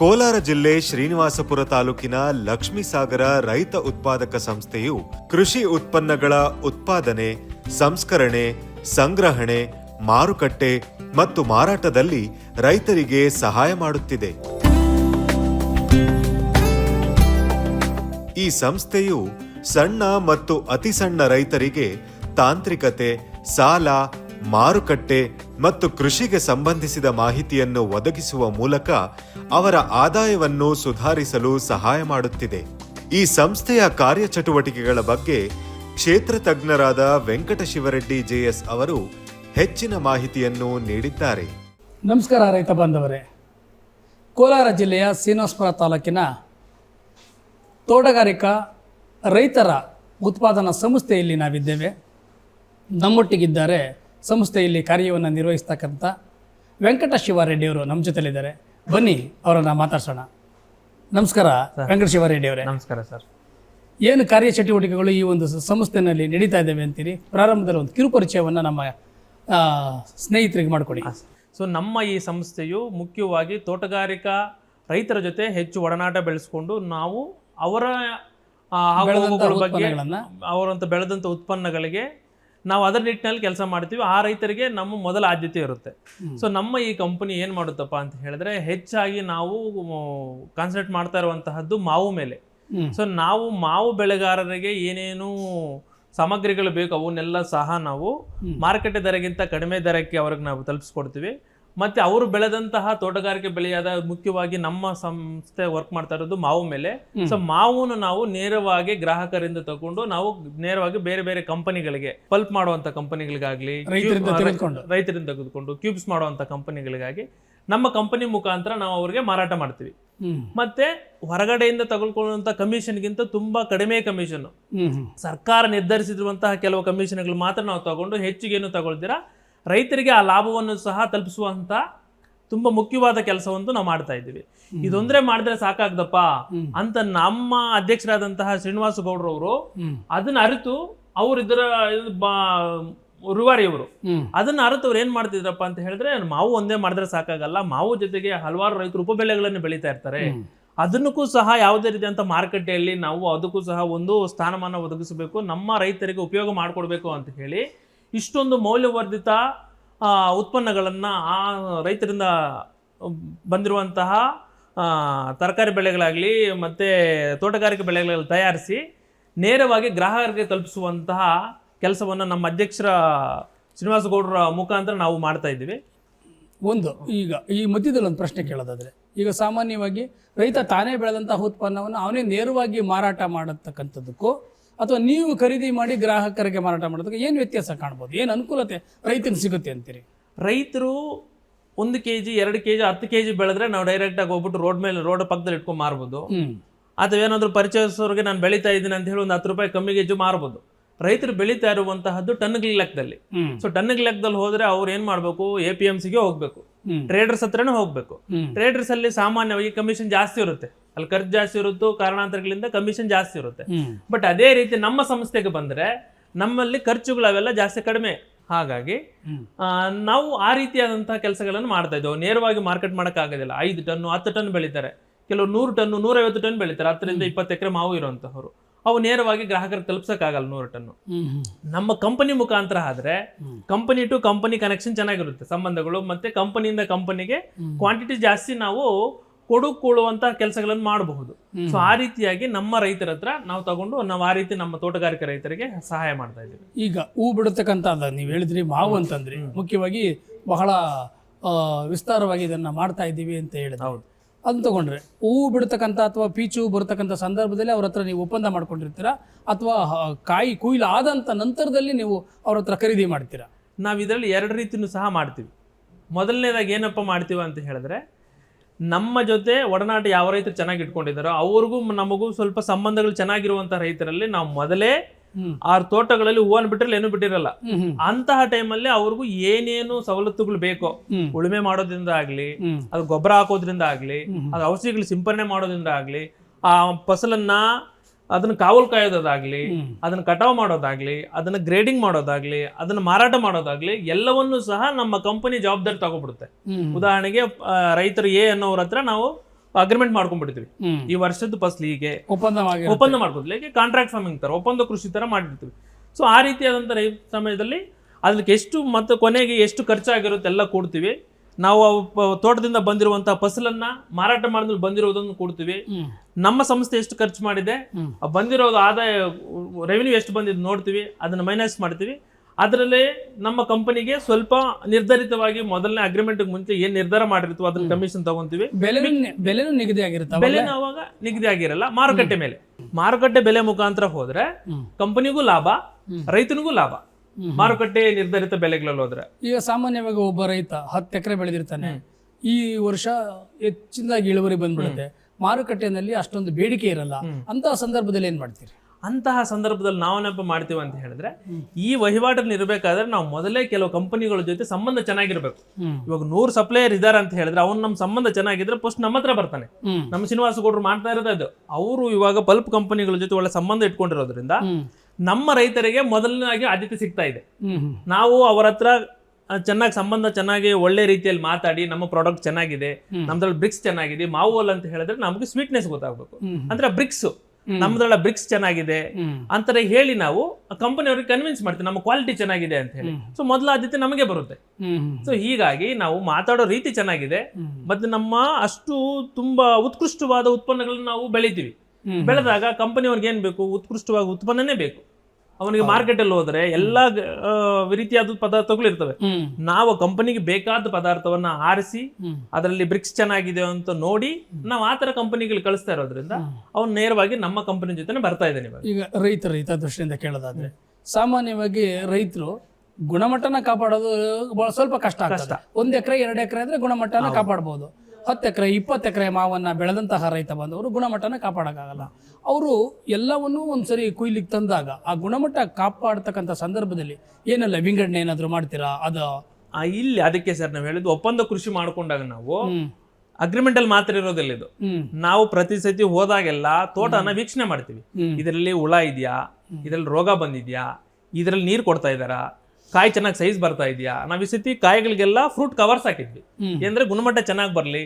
ಕೋಲಾರ ಜಿಲ್ಲೆ ಶ್ರೀನಿವಾಸಪುರ ತಾಲೂಕಿನ ಲಕ್ಷ್ಮೀಸಾಗರ ರೈತ ಉತ್ಪಾದಕ ಸಂಸ್ಥೆಯು ಕೃಷಿ ಉತ್ಪನ್ನಗಳ ಉತ್ಪಾದನೆ, ಸಂಸ್ಕರಣೆ, ಸಂಗ್ರಹಣೆ, ಮಾರುಕಟ್ಟೆ ಮತ್ತು ಮಾರಾಟದಲ್ಲಿ ರೈತರಿಗೆ ಸಹಾಯ ಮಾಡುತ್ತಿದೆ. ಈ ಸಂಸ್ಥೆಯು ಸಣ್ಣ ಮತ್ತು ಅತಿ ಸಣ್ಣ ರೈತರಿಗೆ ತಾಂತ್ರಿಕತೆ, ಸಾಲ ಮಾರುಕಟ್ಟೆ ಮತ್ತು ಕೃಷಿಗೆ ಸಂಬಂಧಿಸಿದ ಮಾಹಿತಿಯನ್ನು ಒದಗಿಸುವ ಮೂಲಕ ಅವರ ಆದಾಯವನ್ನು ಸುಧಾರಿಸಲು ಸಹಾಯ ಮಾಡುತ್ತಿದೆ. ಈ ಸಂಸ್ಥೆಯ ಕಾರ್ಯಚಟುವಟಿಕೆಗಳ ಬಗ್ಗೆ ಕ್ಷೇತ್ರ ತಜ್ಞರಾದ ವೆಂಕಟ ಶಿವರೆಡ್ಡಿ ಜೆಎಸ್ ಅವರು ಹೆಚ್ಚಿನ ಮಾಹಿತಿಯನ್ನು ನೀಡಿದ್ದಾರೆ. ನಮಸ್ಕಾರ ರೈತ ಬಾಂಧವರೇ. ಕೋಲಾರ ಜಿಲ್ಲೆಯ ಶ್ರೀನಿವಾಸಪುರ ತಾಲೂಕಿನ ತೋಟಗಾರಿಕಾ ರೈತರ ಉತ್ಪಾದನಾ ಸಂಸ್ಥೆಯಲ್ಲಿ ನಾವಿದ್ದೇವೆ. ನಮ್ಮೊಟ್ಟಿಗಿದ್ದಾರೆ ಸಂಸ್ಥೆಯಲ್ಲಿ ಕಾರ್ಯವನ್ನು ನಿರ್ವಹಿಸ್ತಕ್ಕಂಥ ವೆಂಕಟ ಶಿವಾರೆಡ್ಡಿಯವರು ನಮ್ಮ ಜೊತೆಲಿದ್ದಾರೆ. ಬನ್ನಿ ಅವರನ್ನು ಮಾತಾಡ್ಸೋಣ. ನಮಸ್ಕಾರ ವೆಂಕಟ ಶಿವಾರೆಡ್ಡಿ ಅವರೇ ನಮಸ್ಕಾರ ಸರ್. ಏನು ಕಾರ್ಯಚಟುವಟಿಕೆಗಳು ಈ ಒಂದು ಸಂಸ್ಥೆಯಲ್ಲಿ ಸಂಸ್ಥೆನಲ್ಲಿ ನಡೀತಾ ಇದ್ದಾವೆ ಅಂತೀರಿ? ಪ್ರಾರಂಭದಲ್ಲಿ ಒಂದು ಕಿರುಪರಿಚಯವನ್ನು ನಮ್ಮ ಸ್ನೇಹಿತರಿಗೆ ಮಾಡಿಕೊಡಿ. ಸೊ ನಮ್ಮ ಈ ಸಂಸ್ಥೆಯು ಮುಖ್ಯವಾಗಿ ತೋಟಗಾರಿಕಾ ರೈತರ ಜೊತೆ ಹೆಚ್ಚು ಒಡನಾಟ ಬೆಳೆಸ್ಕೊಂಡು ನಾವು ಅವರ ಬಗ್ಗೆ ಅವರಂತ ಬೆಳೆದಂಥ ಉತ್ಪನ್ನಗಳಿಗೆ ನಾವು ಅದರ ನಿಟ್ಟಿನಲ್ಲಿ ಕೆಲಸ ಮಾಡ್ತೀವಿ. ಆ ರೈತರಿಗೆ ನಮ್ಮ ಮೊದಲ ಆದ್ಯತೆ ಇರುತ್ತೆ. ಸೊ ನಮ್ಮ ಈ ಕಂಪನಿ ಏನು ಮಾಡುತ್ತಪ್ಪ ಅಂತ ಹೇಳಿದ್ರೆ ಹೆಚ್ಚಾಗಿ ನಾವು ಕಾನ್ಸಂಟ್ರೇಟ್ ಮಾಡ್ತಾ ಇರುವಂತಹದ್ದು ಮಾವು ಮೇಲೆ. ಸೊ ನಾವು ಮಾವು ಬೆಳೆಗಾರರಿಗೆ ಏನೇನು ಸಾಮಗ್ರಿಗಳು ಬೇಕು ಅವನ್ನೆಲ್ಲ ಸಹ ನಾವು ಮಾರುಕಟ್ಟೆ ದರಗಿಂತ ಕಡಿಮೆ ದರಕ್ಕೆ ಅವ್ರಿಗೆ ನಾವು ತಲುಪಿಸ್ಕೊಡ್ತೀವಿ. ಮತ್ತೆ ಅವರು ಬೆಳೆದಂತಹ ತೋಟಗಾರಿಕೆ ಬೆಳೆಯಾದ ಮುಖ್ಯವಾಗಿ ನಮ್ಮ ಸಂಸ್ಥೆ ವರ್ಕ್ ಮಾಡ್ತಾ ಇರೋದು ಮಾವು ಮೇಲೆ. ಸೊ ಮಾವನ್ನು ನಾವು ನೇರವಾಗಿ ಗ್ರಾಹಕರಿಂದ ತಗೊಂಡು ನಾವು ನೇರವಾಗಿ ಬೇರೆ ಬೇರೆ ಕಂಪನಿಗಳಿಗೆ ಪಲ್ಪ್ ಮಾಡುವಂತ ಕಂಪನಿಗಳಿಗಾಗ್ಲಿ ರೈತರಿಂದ ತೆಗೆದುಕೊಂಡು. ಕ್ಯೂಬ್ಸ್ ಮಾಡುವಂತ ಕಂಪನಿಗಳಿಗಾಗಿ ನಮ್ಮ ಕಂಪನಿ ಮುಖಾಂತರ ನಾವು ಅವರಿಗೆ ಮಾರಾಟ ಮಾಡ್ತೀವಿ. ಮತ್ತೆ ಹೊರಗಡೆಯಿಂದ ತಗೊಳ್ಕೊಳ್ಳುವಂತ ಕಮಿಷನ್ಗಿಂತ ತುಂಬಾ ಕಡಿಮೆ ಕಮಿಷನ್ ಸರ್ಕಾರ ನಿರ್ಧರಿಸಿರುವಂತಹ ಕೆಲವು ಕಮಿಷನ್ಗಳು ಮಾತ್ರ ನಾವು ತಗೊಂಡು ಹೆಚ್ಚಿಗೇನು ತಗೊಳ್ತೀರಾ? ರೈತರಿಗೆ ಆ ಲಾಭವನ್ನು ಸಹ ತಲುಪಿಸುವಂತ ತುಂಬಾ ಮುಖ್ಯವಾದ ಕೆಲಸವನ್ನು ನಾವು ಮಾಡ್ತಾ ಇದ್ದೀವಿ. ಇದೊಂದ್ರೆ ಮಾಡಿದ್ರೆ ಸಾಕಾಗ್ದಪ್ಪ ಅಂತ ನಮ್ಮ ಅಧ್ಯಕ್ಷರಾದಂತಹ ಶ್ರೀನಿವಾಸ ಗೌಡ್ರವರು ಅವರು ಅದನ್ನ ಅರಿತು ಅವ್ರು ಇದರ ಇದು ರೂವಾರಿಯವರು. ಅದನ್ನ ಅರಿತು ಅವ್ರು ಏನ್ ಮಾಡ್ತಿದ್ರಪ್ಪ ಅಂತ ಹೇಳಿದ್ರೆ ಮಾವು ಒಂದೇ ಮಾಡಿದ್ರೆ ಸಾಕಾಗಲ್ಲ ಮಾವು ಜೊತೆಗೆ ಹಲವಾರು ರೈತರು ಉಪಬೆಳೆಗಳನ್ನು ಬೆಳೀತಾ ಇರ್ತಾರೆ. ಅದನ್ನಕ್ಕೂ ಸಹ ಯಾವುದೇ ರೀತಿಯಂತ ಮಾರುಕಟ್ಟೆಯಲ್ಲಿ ನಾವು ಅದಕ್ಕೂ ಸಹ ಒಂದು ಸ್ಥಾನಮಾನ ಒದಗಿಸಬೇಕು ನಮ್ಮ ರೈತರಿಗೆ ಉಪಯೋಗ ಮಾಡಿಕೊಡ್ಬೇಕು ಅಂತ ಹೇಳಿ ಇಷ್ಟೊಂದು ಮೌಲ್ಯವರ್ಧಿತ ಉತ್ಪನ್ನಗಳನ್ನು ಆ ರೈತರಿಂದ ಬಂದಿರುವಂತಹ ತರಕಾರಿ ಬೆಳೆಗಳಾಗಲಿ ಮತ್ತು ತೋಟಗಾರಿಕೆ ಬೆಳೆಗಳಲ್ಲಿ ತಯಾರಿಸಿ ನೇರವಾಗಿ ಗ್ರಾಹಕರಿಗೆ ತಲುಪಿಸುವಂತಹ ಕೆಲಸವನ್ನು ನಮ್ಮ ಅಧ್ಯಕ್ಷರ ಶ್ರೀನಿವಾಸಗೌಡರ ಮುಖಾಂತರ ನಾವು ಮಾಡ್ತಾ ಇದ್ದೀವಿ. ಒಂದು, ಈಗ, ಈ ಮಧ್ಯದಲ್ಲಿ ಒಂದು ಪ್ರಶ್ನೆ ಕೇಳೋದಾದರೆ, ಈಗ ಸಾಮಾನ್ಯವಾಗಿ ರೈತ ತಾನೇ ಬೆಳೆದಂತಹ ಉತ್ಪನ್ನವನ್ನು ಅವನೇ ನೇರವಾಗಿ ಮಾರಾಟ ಮಾಡತಕ್ಕಂಥದ್ದಕ್ಕೂ ಅಥವಾ ನೀವು ಖರೀದಿ ಮಾಡಿ ಗ್ರಾಹಕರಿಗೆ ಮಾರಾಟ ಮಾಡೋದಕ್ಕೆ ಏನು ವ್ಯತ್ಯಾಸ ಕಾಣ್ಬೋದು? ಏನು ಅನುಕೂಲತೆ ರೈತನಿಗೆ ಸಿಗುತ್ತೆ ಅಂತೀರಿ? ರೈತರು ಒಂದು ಕೆ ಜಿ ಎರಡು ಕೆ ಜಿ ಹತ್ತು ಕೆ ಜಿ ಬೆಳೆದ್ರೆ ನಾವು ಡೈರೆಕ್ಟಾಗಿ ಹೋಗ್ಬಿಟ್ಟು ರೋಡ್ ಮೇಲೆ ರೋಡ್ ಪಕ್ಕದಲ್ಲಿ ಇಟ್ಕೊಂಡು ಮಾರ್ಬೋದು. ಅಥವಾ ಏನಾದರೂ ಪರಿಚಯಿಸೋರಿಗೆ ನಾನು ಬೆಳೀತಾ ಇದ್ದೀನಿ ಅಂತ ಹೇಳಿ ಒಂದು ಹತ್ತು ರೂಪಾಯಿ ಕಮ್ಮಿಗೆ ಹೆಚ್ಚು ಮಾರ್ಬೋದು. ರೈತರು ಬೆಳೀತಾ ಇರುವಂತಹದ್ದು ಟನ್ಗಳ ಲೆಕ್ಕದಲ್ಲಿ. ಸೊ ಟನ್ಗಳ ಲೆಕ್ಕದಲ್ಲಿ ಹೋದ್ರೆ ಅವ್ರು ಏನ್ ಮಾಡಬೇಕು? ಎ ಪಿ ಎಂ ಸಿಗೆ ಹೋಗ್ಬೇಕು. ಟ್ರೇಡರ್ಸ್ ಹತ್ರನೇ ಹೋಗ್ಬೇಕು. ಟ್ರೇಡರ್ಸ್ ಅಲ್ಲಿ ಸಾಮಾನ್ಯವಾಗಿ ಕಮಿಷನ್ ಜಾಸ್ತಿ ಇರುತ್ತೆ. ಅಲ್ಲಿ ಖರ್ಚು ಜಾಸ್ತಿ ಇರುತ್ತೋ ಕಾರಣಾಂತರಗಳಿಂದ ಕಮಿಷನ್ ಜಾಸ್ತಿ ಇರುತ್ತೆ. ಬಟ್ ಅದೇ ರೀತಿ ನಮ್ಮ ಸಂಸ್ಥೆಗೆ ಬಂದ್ರೆ ನಮ್ಮಲ್ಲಿ ಖರ್ಚುಗಳು ಅವೆಲ್ಲ ಜಾಸ್ತಿ ಕಡಿಮೆ. ಹಾಗಾಗಿ ನಾವು ಆ ರೀತಿಯಾದಂತಹ ಕೆಲಸಗಳನ್ನು ಮಾಡ್ತಾ ಇದ್ದೇವೆ. ನೇರವಾಗಿ ಮಾರ್ಕೆಟ್ ಮಾಡೋಕ್ಕಾಗೋದಿಲ್ಲ. ಐದು ಟನ್ನು ಹತ್ತು ಟನ್ ಬೆಳೀತಾರೆ. ಕೆಲವು ನೂರು ಟನ್ನು ನೂರೈವತ್ತು ಟನ್ ಬೆಳೀತಾರೆ. ಹತ್ತರಿಂದ ಇಪ್ಪತ್ತು ಎಕರೆ ಮಾವು ಇರುವಂತಹವರು. ಅವು ನೇರವಾಗಿ ಗ್ರಾಹಕರು ತಲುಪ್ಸಕ್ಕಾಗಲ್ಲ ನೂರು ಟನ್ನು. ಹ್ಮ್ ನಮ್ಮ ಕಂಪನಿ ಮುಖಾಂತರ ಆದ್ರೆ ಕಂಪನಿ ಟು ಕಂಪನಿ ಕನೆಕ್ಷನ್ ಚೆನ್ನಾಗಿರುತ್ತೆ. ಸಂಬಂಧಗಳು ಮತ್ತೆ ಕಂಪನಿಯಿಂದ ಕಂಪನಿಗೆ ಕ್ವಾಂಟಿಟಿ ಜಾಸ್ತಿ ನಾವು ಕೊಡುಕೊಳ್ಳುವಂತ ಕೆಲಸಗಳನ್ನು ಮಾಡಬಹುದು. ಸೊ ಆ ರೀತಿಯಾಗಿ ನಮ್ಮ ರೈತರ ಹತ್ರ ನಾವು ತಗೊಂಡು ನಾವು ಆ ರೀತಿ ನಮ್ಮ ತೋಟಗಾರಿಕೆ ರೈತರಿಗೆ ಸಹಾಯ ಮಾಡ್ತಾ ಇದ್ದೀವಿ. ಈಗ ಹೂ ಬಿಡತಕ್ಕಂತ ನೀವು ಹೇಳಿದ್ರಿ ಮಾವು ಅಂತಂದ್ರೆ. ಮುಖ್ಯವಾಗಿ ಬಹಳ ವಿಸ್ತಾರವಾಗಿ ಇದನ್ನ ಮಾಡ್ತಾ ಇದ್ದೀವಿ ಅಂತ ಹೇಳಿದ್ರೆ. ಹೌದು. ಅದನ್ನ ತಗೊಂಡ್ರೆ ಹೂವು ಬಿಡ್ತಕ್ಕಂಥ ಅಥವಾ ಪೀಚು ಬರ್ತಕ್ಕಂಥ ಸಂದರ್ಭದಲ್ಲಿ ಅವ್ರ ಹತ್ರ ನೀವು ಒಪ್ಪಂದ ಮಾಡ್ಕೊಂಡಿರ್ತೀರಾ? ಅಥವಾ ಕಾಯಿ ಕೊಯ್ಲು ಆದಂಥ ನಂತರದಲ್ಲಿ ನೀವು ಅವ್ರ ಹತ್ರ ಖರೀದಿ ಮಾಡ್ತೀರಾ? ನಾವು ಇದರಲ್ಲಿ ಎರಡು ರೀತಿನೂ ಸಹ ಮಾಡ್ತೀವಿ. ಮೊದಲನೇದಾಗಿ ಏನಪ್ಪ ಮಾಡ್ತೀವಿ ಅಂತ ಹೇಳಿದ್ರೆ ನಮ್ಮ ಜೊತೆ ಒಡನಾಟ ಯಾವ ರೈತರು ಚೆನ್ನಾಗಿ ಇಟ್ಕೊಂಡಿದ್ದಾರೋ ಅವ್ರಿಗೂ ನಮಗೂ ಸ್ವಲ್ಪ ಸಂಬಂಧಗಳು ಚೆನ್ನಾಗಿರುವಂತಹ ರೈತರಲ್ಲಿ ನಾವು ಮೊದಲೇ. ಆ ತೋಟಗಳಲ್ಲಿ ಹೂವನ್ನು ಬಿಟ್ಟಿರಲ್ಲ ಏನು ಬಿಟ್ಟಿರಲ್ಲ ಅಂತಹ ಟೈಮಲ್ಲಿ ಅವ್ರಿಗೂ ಏನೇನು ಸವಲತ್ತುಗಳು ಬೇಕೋ ಉಳುಮೆ ಮಾಡೋದ್ರಿಂದ ಆಗ್ಲಿ. ಅದು ಗೊಬ್ಬರ ಹಾಕೋದ್ರಿಂದ ಆಗ್ಲಿ ಅದು ಔಷಧಿಗಳು ಸಿಂಪರಣೆ ಮಾಡೋದ್ರಿಂದ ಆಗ್ಲಿ ಆ ಫಸಲನ್ನ ಅದನ್ನ ಕಾವಲು ಕಾಯೋದಾಗ್ಲಿ ಅದನ್ನ ಕಟಾವ್ ಮಾಡೋದಾಗ್ಲಿ ಅದನ್ನ ಗ್ರೇಡಿಂಗ್ ಮಾಡೋದಾಗ್ಲಿ ಅದನ್ನ ಮಾರಾಟ ಮಾಡೋದಾಗ್ಲಿ ಎಲ್ಲವನ್ನೂ ಸಹ ನಮ್ಮ ಕಂಪನಿ ಜವಾಬ್ದಾರಿ ತಗೊಬಿಡುತ್ತೆ. ಉದಾಹರಣೆಗೆ ರೈತರು ಎ ಅನ್ನೋರ ಹತ್ರ ನಾವು ಅಗ್ರಿಮೆಂಟ್ ಮಾಡ್ಕೊಂಡ್ಬಿಡ್ತೀವಿ. ಈ ವರ್ಷದ ಫಸಲಿಗೆ ಹೀಗೆ. ಒಪ್ಪಂದ ಒಪ್ಪಂದ ಮಾಡ್ಕೋದಿಲ್ಲ ಈಗ ಕಾಂಟ್ರಾಕ್ಟ್ ಫಾರ್ಮಿಂಗ್ ತರ ಒಪ್ಪಂದ ಕೃಷಿ ತರ ಮಾಡಿರ್ತೀವಿ ಸೊ ಆ ರೀತಿಯಾದಂತ ರೈತ ಸಮಯದಲ್ಲಿ ಅದಕ್ಕೆ ಎಷ್ಟು ಮತ್ತು ಕೊನೆಗೆ ಎಷ್ಟು ಖರ್ಚಾಗಿರುತ್ತೆ ಎಲ್ಲ ಕೊಡ್ತೀವಿ. ನಾವು ತೋಟದಿಂದ ಬಂದಿರುವಂತಹ ಫಸಲನ್ನ ಮಾರಾಟ ಮಾಡಿದ್ರೆ ಬಂದಿರೋದನ್ನು ಕೊಡ್ತೀವಿ. ನಮ್ಮ ಸಂಸ್ಥೆ ಎಷ್ಟು ಖರ್ಚು ಮಾಡಿದೆ ಬಂದಿರೋ ಬಂದಿರೋದು ಆದಾಯ ರೆವಿನ್ಯೂ ಎಷ್ಟು ಬಂದಿದ್ದು ನೋಡ್ತೀವಿ ಅದನ್ನ ಮೈನಸ್ ಮಾಡ್ತೀವಿ. ಅದರಲ್ಲಿ ನಮ್ಮ ಕಂಪನಿಗೆ ಸ್ವಲ್ಪ ನಿರ್ಧರಿತವಾಗಿ ಮೊದಲನೇ ಅಗ್ರಿಮೆಂಟ್ ಮುಂಚೆ ಏನ್ ನಿರ್ಧಾರ ಮಾಡಿರ್ತೀವೋ ಅದನ್ನ ಕಮಿಷನ್ ತಗೊಂತೀವಿ. ಬೆಲೆ ಬೆಲೆನೂ ನಿಗದಿ ಆಗಿರುತ್ತೆ ಬೆಲೆನ ಅವಾಗ ನಿಗದಿ ಆಗಿರಲ್ಲ ಮಾರುಕಟ್ಟೆ ಮೇಲೆ. ಮಾರುಕಟ್ಟೆ ಬೆಲೆ ಮುಖಾಂತರ ಹೋದ್ರೆ ಕಂಪನಿಗೂ ಲಾಭ ರೈತನಿಗೂ ಲಾಭ. ಮಾರುಕಟ್ಟೆ ನಿರ್ಧರಿತ ಬೆಲೆಗಳಲ್ಲಿ ಹೋದ್ರೆ? ಈಗ ಸಾಮಾನ್ಯವಾಗಿ ಒಬ್ಬ ರೈತ ಹತ್ತು ಎಕರೆ ಬೆಳೆದಿರ್ತಾನೆ. ಈ ವರ್ಷ ಹೆಚ್ಚಿನದಾಗಿ ಇಳುವರಿ ಬಂದ್ಬಿಡುತ್ತೆ. ಮಾರುಕಟ್ಟೆನಲ್ಲಿ ಅಷ್ಟೊಂದು ಬೇಡಿಕೆ ಇರಲ್ಲ. ಅಂತಹ ಸಂದರ್ಭದಲ್ಲಿ ಏನ್ ಮಾಡ್ತೀರಿ? ಅಂತಹ ಸಂದರ್ಭದಲ್ಲಿ ನಾವೇನಪ್ಪ ಮಾಡ್ತೀವಿ ಅಂತ ಹೇಳಿದ್ರೆ ಈ ವಹಿವಾಟಲ್ಲಿ ಇರಬೇಕಾದ್ರೆ ನಾವು ಮೊದಲೇ ಕೆಲವು ಕಂಪನಿಗಳ ಜೊತೆ ಸಂಬಂಧ ಚೆನ್ನಾಗಿರ್ಬೇಕು. ಇವಾಗ ನೂರು ಸಪ್ಲೈಯರ್ ಇದಾರೆ ಅಂತ ಹೇಳಿದ್ರೆ ಅವ್ನು ನಮ್ಮ ಸಂಬಂಧ ಚೆನ್ನಾಗಿದ್ರೆ ಫಸ್ಟ್ ನಮ್ಮ ಹತ್ರ ಬರ್ತಾನೆ. ನಮ್ಮ ಶ್ರೀನಿವಾಸ ಗೌಡ್ರು ಮಾಡ್ತಾ ಇರೋದು ಅದು. ಅವರು ಇವಾಗ ಪಲ್ಪ್ ಕಂಪನಿಗಳ ಜೊತೆ ಒಳ್ಳೆ ಸಂಬಂಧ ಇಟ್ಕೊಂಡಿರೋದ್ರಿಂದ. ನಮ್ಮ ರೈತರಿಗೆ ಮೊದಲನೇ ಆದ್ಯತೆ ಸಿಗ್ತಾ ಇದೆ. ನಾವು ಅವರ ಹತ್ರ ಚೆನ್ನಾಗಿ ಸಂಬಂಧ ಚೆನ್ನಾಗಿ ಒಳ್ಳೆ ರೀತಿಯಲ್ಲಿ ಮಾತಾಡಿ ನಮ್ಮ ಪ್ರಾಡಕ್ಟ್ ಚೆನ್ನಾಗಿದೆ ನಮ್ದ್ರಲ್ಲಿ ಬ್ರಿಕ್ಸ್ ಚೆನ್ನಾಗಿದೆ ಮಾವೋಲ್ ಅಂತ ಹೇಳಿದ್ರೆ ನಮಗೆ ಸ್ವೀಟ್ನೆಸ್ ಗೊತ್ತಾಗಬೇಕು ಅಂದ್ರೆ ಬ್ರಿಕ್ಸ್ ನಮ್ದ್ರಲ್ಲ ಬ್ರಿಕ್ಸ್ ಚೆನ್ನಾಗಿದೆ. ಅಂತಾರೆ ಹೇಳಿ ನಾವು ಕಂಪನಿ ಅವ್ರಿಗೆ ಕನ್ವಿನ್ಸ್ ಮಾಡ್ತೀವಿ ನಮ್ಮ ಕ್ವಾಲಿಟಿ ಚೆನ್ನಾಗಿದೆ ಅಂತ ಹೇಳಿ ಸೊ ಮೊದಲ ಆದ್ಯತೆ ನಮಗೆ ಬರುತ್ತೆ. ಸೊ ಹೀಗಾಗಿ ನಾವು ಮಾತಾಡೋ ರೀತಿ ಚೆನ್ನಾಗಿದೆ. ಮತ್ತೆ ನಮ್ಮ ಅಷ್ಟು ತುಂಬಾ ಉತ್ಕೃಷ್ಟವಾದ ಉತ್ಪನ್ನಗಳನ್ನ ನಾವು ಬೆಳಿತೀವಿ. ಬೆಳೆದಾಗ ಕಂಪನಿಯವ್ರಿಗೆ ಏನ್ ಬೇಕು? ಉತ್ಕೃಷ್ಟವಾಗಿ ಉತ್ಪನ್ನನೇ ಬೇಕು. ಅವನಿಗೆ ಮಾರ್ಕೆಟ್ ಅಲ್ಲಿ ಹೋದ್ರೆ ಎಲ್ಲಾ ರೀತಿಯಾದ ಪದಾರ್ಥಗಳು ಇರ್ತವೆ. ನಾವು ಕಂಪನಿಗೆ ಬೇಕಾದ ಪದಾರ್ಥವನ್ನ ಆರಿಸಿ. ಅದರಲ್ಲಿ ಬ್ರಿಕ್ಸ್ ಚೆನ್ನಾಗಿದೆ ಅಂತ ನೋಡಿ ನಾವು ಆ ತರ ಕಂಪನಿಗಳು ಕಳಿಸ್ತಾ ಇರೋದ್ರಿಂದ ಅವ್ನು ನೇರವಾಗಿ ನಮ್ಮ ಕಂಪನಿ ಜೊತೆ ಬರ್ತಾ ಇದ್ದಾನೆ ಈಗ ರೈತರ ಹಿತದೃಷ್ಟಿಯಿಂದ ಕೇಳೋದಾದ್ರೆ ಸಾಮಾನ್ಯವಾಗಿ ರೈತರು ಗುಣಮಟ್ಟನ ಕಾಪಾಡೋದು ಸ್ವಲ್ಪ ಕಷ್ಟ ಕಷ್ಟ. ಒಂದ್ ಎಕರೆ ಎರಡು ಎಕರೆ ಅಂದ್ರೆ ಗುಣಮಟ್ಟನ ಕಾಪಾಡ್ಬೋದು. ಹತ್ತು ಎಕರೆ ಇಪ್ಪತ್ತು ಎಕರೆ ಮಾವನ್ನು ಬೆಳೆದಂತಹ ರೈತ ಬಂದವರು ಗುಣಮಟ್ಟನ ಕಾಪಾಡೋಕ್ಕಾಗಲ್ಲ. ಅವರು ಎಲ್ಲವನ್ನೂ ಒಂದ್ಸರಿ ಕುಯ್ಲಿಕ್ಕೆ ತಂದಾಗ ಆ ಗುಣಮಟ್ಟ ಕಾಪಾಡ್ತಕ್ಕಂಥ ಸಂದರ್ಭದಲ್ಲಿ ಏನೆಲ್ಲ ವಿಂಗಡಣೆ ಏನಾದರೂ ಮಾಡ್ತೀರಾ? ಅದು ಇಲ್ಲಿ ಅದಕ್ಕೆ ಸರ್ ನಾವು ಹೇಳಿದ್ದು ಒಪ್ಪಂದ ಕೃಷಿ ಮಾಡ್ಕೊಂಡಾಗ ನಾವು ಅಗ್ರಿಮೆಂಟ್ ಅಲ್ಲಿ ಮಾತ್ರ ಇರೋದಿಲ್ಲ ಇದು. ನಾವು ಪ್ರತಿ ಸತಿ ಹೋದಾಗೆಲ್ಲ ತೋಟನ ವೀಕ್ಷಣೆ ಮಾಡ್ತೀವಿ. ಇದರಲ್ಲಿ ಹುಳ ಇದೆಯಾ? ಇದರಲ್ಲಿ ರೋಗ ಬಂದಿದ್ಯಾ? ಇದರಲ್ಲಿ ನೀರು ಕೊಡ್ತಾ ಇದ್ದಾರಾ? ಕಾಯಿ ಚೆನ್ನಾಗಿ ಸೈಜ್ ಬರ್ತಾ ಇದೆಯಾ? ನಾವು ಈ ಸತಿ ಕಾಯಿಗಳಿಗೆಲ್ಲ ಫ್ರೂಟ್ ಕವರ್ಸ್ ಹಾಕಿದ್ವಿ. ಅಂದ್ರೆ ಗುಣಮಟ್ಟ ಚೆನ್ನಾಗಿ ಬರಲಿ.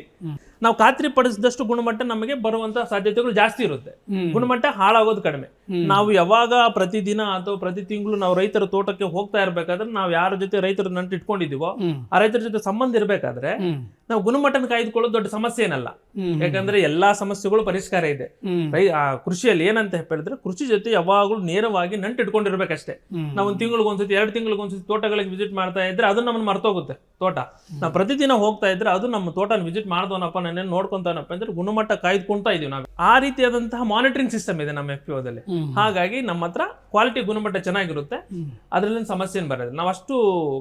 ನಾವು ಖಾತ್ರಿ ಪಡಿಸಿದಷ್ಟು ಗುಣಮಟ್ಟ ನಮಗೆ ಬರುವಂತ ಸಾಧ್ಯತೆಗಳು ಜಾಸ್ತಿ ಇರುತ್ತೆ. ಗುಣಮಟ್ಟ ಹಾಳಾಗೋದು ಕಡಿಮೆ. ನಾವು ಯಾವಾಗ ಪ್ರತಿದಿನ ಅಥವಾ ಪ್ರತಿ ತಿಂಗಳು ನಾವು ರೈತರ ತೋಟಕ್ಕೆ ಹೋಗ್ತಾ ಇರಬೇಕಾದ್ರೆ ನಾವು ಯಾರ ಜೊತೆ ರೈತರ ನಂಟು ಇಟ್ಕೊಂಡಿದೀವೋ ಆ ರೈತರ ಜೊತೆ ಸಂಬಂಧ ಇರಬೇಕಾದ್ರೆ ನಾವು ಗುಣಮಟ್ಟನ ಕಾಯ್ದುಕೊಳ್ಳೋದು ದೊಡ್ಡ ಸಮಸ್ಯೆ ಏನಲ್ಲ. ಯಾಕಂದ್ರೆ ಎಲ್ಲಾ ಸಮಸ್ಯೆಗಳು ಪರಿಷ್ಕಾರ ಇದೆ. ಆ ಕೃಷಿಯಲ್ಲಿ ಏನಂತ ಹೇಳಿದ್ರೆ ಕೃಷಿ ಜೊತೆ ಯಾವಾಗಲೂ ನೇರವಾಗಿ ನಂಟು ಇಟ್ಕೊಂಡಿರ್ಬೇಕಷ್ಟೇ. ನಾವು ಒಂದ್ ತಿಂಗಳಿಗೆ ಒಂದ್ಸತಿ ಎರಡು ತಿಂಗಳಿಗೊಂದ್ಸತಿ ತೋಟಗಳಿಗೆ ವಿಸಿಟ್ ಮಾಡ್ತಾ ಇದ್ರೆ ಅದು ನಮ್ಮನ್ನ ಮರ್ತೋಗುತ್ತೆ ತೋಟ. ನಾವು ಪ್ರತಿದಿನ ಹೋಗ್ತಾ ಇದ್ರೆ ಅದು ನಮ್ಮ ತೋಟನ ವಿಸಿಟ್ ಮಾಡ್ದವನಪ್ಪ ನನ್ನ ನೋಡ್ಕೊಂತಾನಪ್ಪ ಅಂದ್ರೆ ಗುಣಮಟ್ಟ ಕಾಯ್ದುಕೊಂತಾ ಇದೀವಿ ನಾವು. ಆ ರೀತಿಯಾದಂತಹ ಮಾನಿಟರಿಂಗ್ ಸಿಸ್ಟಮ್ ಇದೆ ನಮ್ಮ ಎಫ್ ಪಿಒದಲ್ಲಿ. ಹಾಗಾಗಿ ನಮ್ಮ ಹತ್ರ ಕ್ವಾಲಿಟಿ ಗುಣಮಟ್ಟ ಚೆನ್ನಾಗಿರುತ್ತೆ. ಅದರಲ್ಲಿ ಸಮಸ್ಯೆ ಏನು ಬರೋದು ನಾವು ಅಷ್ಟು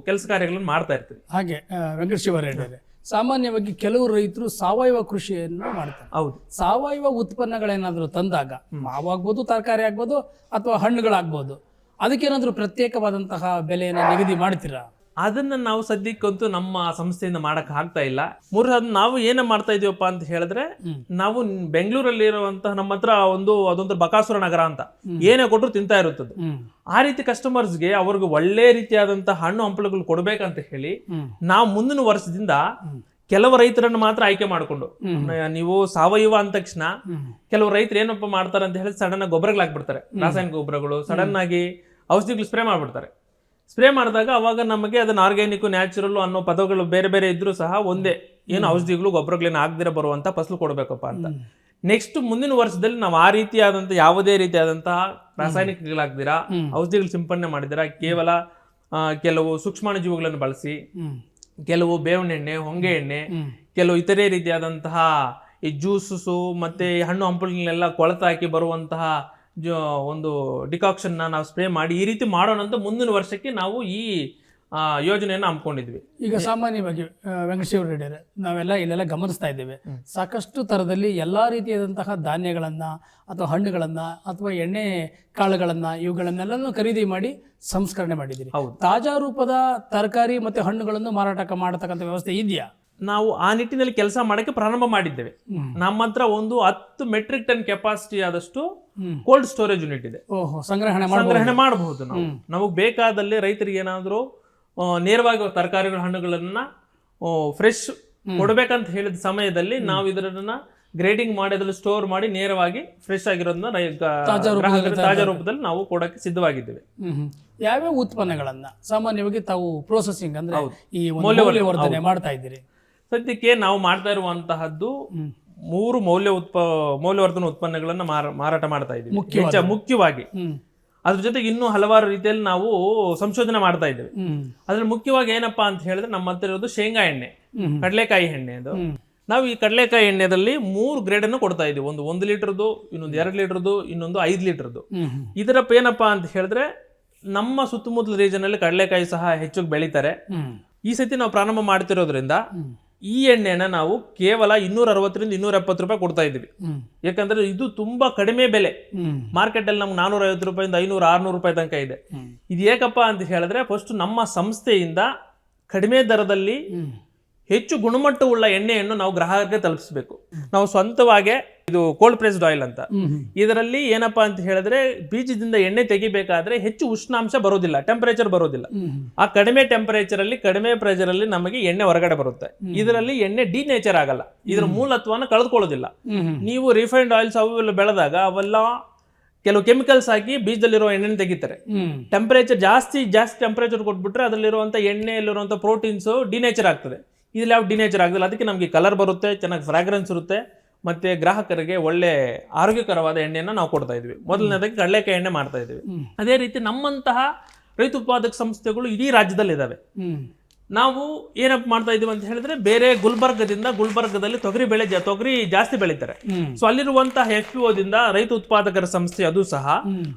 ಕೆಲಸ ಕಾರ್ಯಗಳನ್ನು ಮಾಡ್ತಾ ಇರ್ತೀವಿ. ಹಾಗೆ ಆ, ವೆಂಕಟ ಶಿವರೆಡ್ಡಿ ಸಾಮಾನ್ಯವಾಗಿ ಕೆಲವು ರೈತರು ಸಾವಯವ ಕೃಷಿಯನ್ನು ಮಾಡ್ತಾರೆ. ಹೌದು. ಸಾವಯವ ಉತ್ಪನ್ನಗಳೇನಾದರೂ ತಂದಾಗ ಮಾವಾಗ್ಬೋದು ತರಕಾರಿ ಆಗ್ಬೋದು ಅಥವಾ ಹಣ್ಣುಗಳಾಗ್ಬೋದು ಅದಕ್ಕೇನಾದರೂ ಪ್ರತ್ಯೇಕವಾದಂತಹ ಬೆಲೆಯನ್ನು ನಿಗದಿ ಮಾಡ್ತೀರಾ? ಅದನ್ನ ನಾವು ಸದ್ಯಕ್ಕಂತೂ ನಮ್ಮ ಸಂಸ್ಥೆಯಿಂದ ಮಾಡಕ್ ಆಗ್ತಾ ಇಲ್ಲ. ಮೂರು ನಾವು ಏನ ಮಾಡ್ತಾ ಇದೀವಪ್ಪ ಅಂತ ಹೇಳಿದ್ರೆ ನಾವು ಬೆಂಗಳೂರಲ್ಲಿ ಇರುವಂತಹ ನಮ್ಮ ಹತ್ರ ಒಂದು ಅದೊಂದು ಬಕಾಸುರ ನಗರ ಅಂತ. ಏನೇ ಕೊಟ್ಟರು ತಿಂತಾ ಇರುತ್ತದೆ. ಆ ರೀತಿ ಕಸ್ಟಮರ್ಸ್ಗೆ ಅವ್ರಿಗೆ ಒಳ್ಳೆ ರೀತಿಯಾದಂತಹ ಹಣ್ಣು ಹಂಪಲುಗಳು ಕೊಡ್ಬೇಕಂತ ಹೇಳಿ. ನಾವು ಮುಂದಿನ ವರ್ಷದಿಂದ ಕೆಲವು ರೈತರನ್ನು ಮಾತ್ರ ಆಯ್ಕೆ ಮಾಡಿಕೊಂಡು ನೀವು ಸಾವಯವ ಅಂದ ತಕ್ಷಣ ಕೆಲವು ರೈತರು ಏನಪ್ಪ ಮಾಡ್ತಾರೆ ಅಂತ ಹೇಳಿ ಸಡನ್ ಆಗಿ ಗೊಬ್ಬರಗಳು ಹಾಕ್ಬಿಡ್ತಾರೆ. ರಾಸಾಯನಿಕ ಗೊಬ್ಬರಗಳು ಸಡನ್ ಆಗಿ ಔಷಧಿಗಳು ಸ್ಪ್ರೇ ಮಾಡ್ಬಿಡ್ತಾರೆ. ಸ್ಪ್ರೇ ಮಾಡಿದಾಗ ಅವಾಗ ನಮಗೆ ಅದನ್ನ ಆರ್ಗ್ಯಾನಿಕ್ ನ್ಯಾಚುರಲ್ ಅನ್ನೋ ಪದಗಳು ಬೇರೆ ಬೇರೆ ಇದ್ರೂ ಸಹ ಒಂದೇ. ಏನು ಔಷಧಿಗಳು ಗೊಬ್ಬರಗಳೇನು ಆಗದಿರ ಬರುವಂತ ಫಸಲು ಕೊಡಬೇಕಪ್ಪ ಅಂತ. ನೆಕ್ಸ್ಟ್ ಮುಂದಿನ ವರ್ಷದಲ್ಲಿ ನಾವು ಆ ರೀತಿಯಾದಂತಹ ಯಾವುದೇ ರೀತಿಯಾದಂತಹ ರಾಸಾಯನಿಕಗಳಾಗ್ದಿರಾ ಔಷಧಿಗಳು ಸಿಂಪಡಣೆ ಮಾಡಿದಿರಾ ಕೇವಲ ಕೆಲವು ಸೂಕ್ಷ್ಮಾಣು ಜೀವಗಳನ್ನು ಬಳಸಿ ಕೆಲವು ಬೇವಿನ ಎಣ್ಣೆ ಹೊಂಗೆ ಎಣ್ಣೆ ಕೆಲವು ಇತರೆ ರೀತಿಯಾದಂತಹ ಈ ಜ್ಯೂಸಸ್ಸು ಮತ್ತೆ ಹಣ್ಣು ಹಂಪಲುಗಳನ್ನೆಲ್ಲ ಕೊಳತಾಕಿ ಬರುವಂತಹ ಒಂದು ಡಿಕಾಕ್ಷನ್ನ ನಾವು ಸ್ಪ್ರೇ ಮಾಡಿ ಈ ರೀತಿ ಮಾಡೋಣ ಅಂತ ಮುಂದಿನ ವರ್ಷಕ್ಕೆ ನಾವು ಈ ಯೋಜನೆಯನ್ನು ಹಮ್ಮಿಕೊಂಡಿದ್ವಿ. ಈಗ ಸಾಮಾನ್ಯವಾಗಿ ವೆಂಕಟೇಶ್ವರ ರೆಡ್ಡಿಯರೇ ನಾವೆಲ್ಲ ಇಲ್ಲೆಲ್ಲ ಗಮನಿಸ್ತಾ ಇದ್ದೇವೆ. ಸಾಕಷ್ಟು ಥರದಲ್ಲಿ ಎಲ್ಲ ರೀತಿಯಾದಂತಹ ಧಾನ್ಯಗಳನ್ನು ಅಥವಾ ಹಣ್ಣುಗಳನ್ನು ಅಥವಾ ಎಣ್ಣೆ ಕಾಳುಗಳನ್ನು ಇವುಗಳನ್ನೆಲ್ಲನೂ ಖರೀದಿ ಮಾಡಿ ಸಂಸ್ಕರಣೆ ಮಾಡಿದ್ದೀರಿ. ತಾಜಾ ರೂಪದ ತರಕಾರಿ ಮತ್ತು ಹಣ್ಣುಗಳನ್ನು ಮಾರಾಟ ಮಾಡತಕ್ಕಂಥ ವ್ಯವಸ್ಥೆ ಇದೆಯಾ? ನಾವು ಆ ನಿಟ್ಟಿನಲ್ಲಿ ಕೆಲಸ ಮಾಡಕ್ಕೆ ಪ್ರಾರಂಭ ಮಾಡಿದ್ದೇವೆ. ನಮ್ಮ ಹತ್ರ ಒಂದು ಹತ್ತು ಮೆಟ್ರಿಕ್ ಟನ್ ಕೆಪಾಸಿಟಿ ಆದಷ್ಟು ಕೋಲ್ಡ್ ಸ್ಟೋರೇಜ್ ಯೂನಿಟ್ ಇದೆ. ಸಂಗ್ರಹಣೆ ಸಂಗ್ರಹಣೆ ಮಾಡಬಹುದು ನಾವು. ನಮಗೆ ಬೇಕಾದಲ್ಲಿ ರೈತರಿಗೆ ಏನಾದರೂ ನೇರವಾಗಿ ತರಕಾರಿಗಳ ಹಣ್ಣುಗಳನ್ನ ಫ್ರೆಶ್ ಕೊಡಬೇಕಂತ ಹೇಳಿದ ಸಮಯದಲ್ಲಿ ನಾವು ಇದರನ್ನ ಗ್ರೇಡಿಂಗ್ ಮಾಡಿ ಅದರಲ್ಲಿ ಸ್ಟೋರ್ ಮಾಡಿ ನೇರವಾಗಿ ಫ್ರೆಶ್ ಆಗಿರೋದನ್ನ ತಾಜಾ ರೂಪದಲ್ಲಿ ನಾವು ಕೊಡಕ್ಕೆ ಸಿದ್ಧವಾಗಿದ್ದೇವೆ. ಯಾವ್ಯಾವ ಉತ್ಪನ್ನಗಳನ್ನ ಸಾಮಾನ್ಯವಾಗಿ ತಾವು ಪ್ರೊಸೆಸಿಂಗ್ ಅಂದ್ರೆ. ಈ ಮೌಲ್ಯವರ್ಧನೆ. ಮಾಡ್ತಾ ಇದ್ದೀರಿ? ಸದ್ಯಕ್ಕೆ ನಾವು ಮಾಡ್ತಾ ಇರುವಂತಹದ್ದು ಮೂರು ಮೌಲ್ಯ ಉತ್ಪ ಮೌಲ್ಯವರ್ಧನ ಉತ್ಪನ್ನಗಳನ್ನ ಮಾರಾಟ ಮಾಡ್ತಾ ಇದ್ದೀವಿ. ಮುಖ್ಯವಾಗಿ. ಅದ್ರ ಜೊತೆಗೆ ಇನ್ನೂ ಹಲವಾರು ರೀತಿಯಲ್ಲಿ ನಾವು ಸಂಶೋಧನೆ ಮಾಡ್ತಾ ಇದ್ದೇವೆ. ಅದ್ರಲ್ಲಿ ಮುಖ್ಯವಾಗಿ ಏನಪ್ಪಾ ಅಂತ ಹೇಳಿದ್ರೆ ನಮ್ಮ ಹತ್ರ ಇರೋದು ಶೇಂಗಾ ಎಣ್ಣೆ. ಕಡಲೆಕಾಯಿ ಎಣ್ಣೆ ಅದು. ನಾವು ಈ ಕಡಲೆಕಾಯಿ ಎಣ್ಣೆದಲ್ಲಿ ಮೂರು ಗ್ರೇಡ್ ಅನ್ನು ಕೊಡ್ತಾ ಇದೀವಿ ಒಂದು ಒಂದು ಲೀಟರ್ದು ಇನ್ನೊಂದು ಎರಡು ಲೀಟರ್ದು ಇನ್ನೊಂದು ಐದು ಲೀಟರ್ದು ಇದರ ಏನಪ್ಪಾ ಅಂತ ಹೇಳಿದ್ರೆ ನಮ್ಮ ಸುತ್ತಮುತ್ತಲ ರೀಜನ್ ಅಲ್ಲಿ ಕಡಲೆಕಾಯಿ ಸಹ ಹೆಚ್ಚು ಬೆಳೀತಾರೆ. ಈ ಸತಿ ನಾವು ಪ್ರಾರಂಭ ಮಾಡ್ತಿರೋದ್ರಿಂದ ಈ ಎಣ್ಣೆನ ನಾವು ಕೇವಲ ಇನ್ನೂರ ಅರವತ್ತರಿಂದ ಇನ್ನೂರ ಎಪ್ಪತ್ತು ರೂಪಾಯಿ ಕೊಡ್ತಾ ಇದ್ದೀವಿ. ಯಾಕಂದ್ರೆ ಇದು ತುಂಬಾ ಕಡಿಮೆ ಬೆಲೆ. ಹ್ಮ್. ಮಾರ್ಕೆಟ್ ಅಲ್ಲಿ ನಮ್ಗೆ ನಾನೂರ ಐವತ್ತು ರೂಪಾಯಿಂದ ಐನೂರ ಆರ್ನೂರು ರೂಪಾಯಿ ತನಕ ಇದೆ. ಇದು ಏಕಪ್ಪ ಅಂತ ಹೇಳಿದ್ರೆ ಫಸ್ಟ್ ನಮ್ಮ ಸಂಸ್ಥೆಯಿಂದ ಕಡಿಮೆ ದರದಲ್ಲಿ ಹೆಚ್ಚು ಗುಣಮಟ್ಟವುಳ್ಳ ಎಣ್ಣೆಯನ್ನು ನಾವು ಗ್ರಾಹಕರಿಗೆ ತಲುಪಿಸಬೇಕು. ನಾವು ಸ್ವಂತವಾಗಿ ಇದು ಕೋಲ್ಡ್ ಪ್ರೆಸ್ಡ್ ಆಯಿಲ್ ಅಂತ. ಇದರಲ್ಲಿ ಏನಪ್ಪಾ ಅಂತ ಹೇಳಿದ್ರೆ ಬೀಜದಿಂದ ಎಣ್ಣೆ ತೆಗಿಬೇಕಾದ್ರೆ ಹೆಚ್ಚು ಉಷ್ಣಾಂಶ ಬರೋದಿಲ್ಲ ಟೆಂಪರೇಚರ್ ಬರೋದಿಲ್ಲ. ಆ ಕಡಿಮೆ ಟೆಂಪರೇಚರ್ ಅಲ್ಲಿ ಕಡಿಮೆ ಪ್ರೆಷರ್ ಅಲ್ಲಿ ನಮಗೆ ಎಣ್ಣೆ ಹೊರಗಡೆ ಬರುತ್ತೆ. ಇದರಲ್ಲಿ ಎಣ್ಣೆ ಡಿನೇಚರ್ ಆಗಲ್ಲ. ಇದರ ಮೂಲತ್ವನ ಕಳೆದುಕೊಳ್ಳೋದಿಲ್ಲ. ನೀವು ರಿಫೈನ್ಡ್ ಆಯಿಲ್ಸ್ ಅವೆಲ್ಲ ಬೆಳೆದಾಗ ಅವೆಲ್ಲ ಕೆಲವು ಕೆಮಿಕಲ್ಸ್ ಹಾಕಿ ಬೀಜದಲ್ಲಿರೋ ಎಣ್ಣೆ ತೆಗಿತಾರೆ. ಟೆಂಪರೇಚರ್ ಜಾಸ್ತಿ ಜಾಸ್ತಿ ಟೆಂಪರೇಚರ್ ಕೊಟ್ಬಿಟ್ರೆ ಅದರಲ್ಲಿರುವಂಥ ಎಣ್ಣೆಯಲ್ಲಿರುವಂಥ ಪ್ರೋಟೀನ್ಸ್ ಡಿನೇಚರ್ ಆಗ್ತದೆ. ಇದ್ರಲ್ಲಿ ಯಾವ ಡಿನೇಚರ್ ಆಗೋದಿಲ್ಲ ಅದಕ್ಕೆ ನಮಗೆ ಕಲರ್ ಬರುತ್ತೆ ಚೆನ್ನಾಗಿ ಫ್ರಾಗ್ರೆನ್ಸ್ ಇರುತ್ತೆ ಮತ್ತೆ ಗ್ರಾಹಕರಿಗೆ ಒಳ್ಳೆ ಆರೋಗ್ಯಕರವಾದ ಎಣ್ಣೆಯನ್ನು ನಾವು ಕೊಡ್ತಾ ಇದ್ವಿ. ಮೊದಲನೇದಾಗಿ ಕಡಲೆಕಾಯಿ ಎಣ್ಣೆ ಮಾಡ್ತಾ ಇದ್ವಿ. ಅದೇ ರೀತಿ ನಮ್ಮಂತಹ ರೈತ ಉತ್ಪಾದಕ ಸಂಸ್ಥೆಗಳು ಇಡೀ ರಾಜ್ಯದಲ್ಲಿ ಇದಾವೆ ಹ್ಮ್. ನಾವು ಏನಪ್ಪ ಮಾಡ್ತಾ ಇದೀವಿ ಅಂತ ಹೇಳಿದ್ರೆ ಬೇರೆ ಗುಲ್ಬರ್ಗದಿಂದ ಗುಲ್ಬರ್ಗದಲ್ಲಿ ತೊಗರಿ ಬೆಳೆ ತೊಗರಿ ಜಾಸ್ತಿ ಬೆಳೀತಾರೆ. ಸೊ ಅಲ್ಲಿರುವಂತಹ ಎಫ್ ಪಿ ಓದಿಂದ ರೈತ ಉತ್ಪಾದಕರ ಸಂಸ್ಥೆ ಅದು ಸಹ.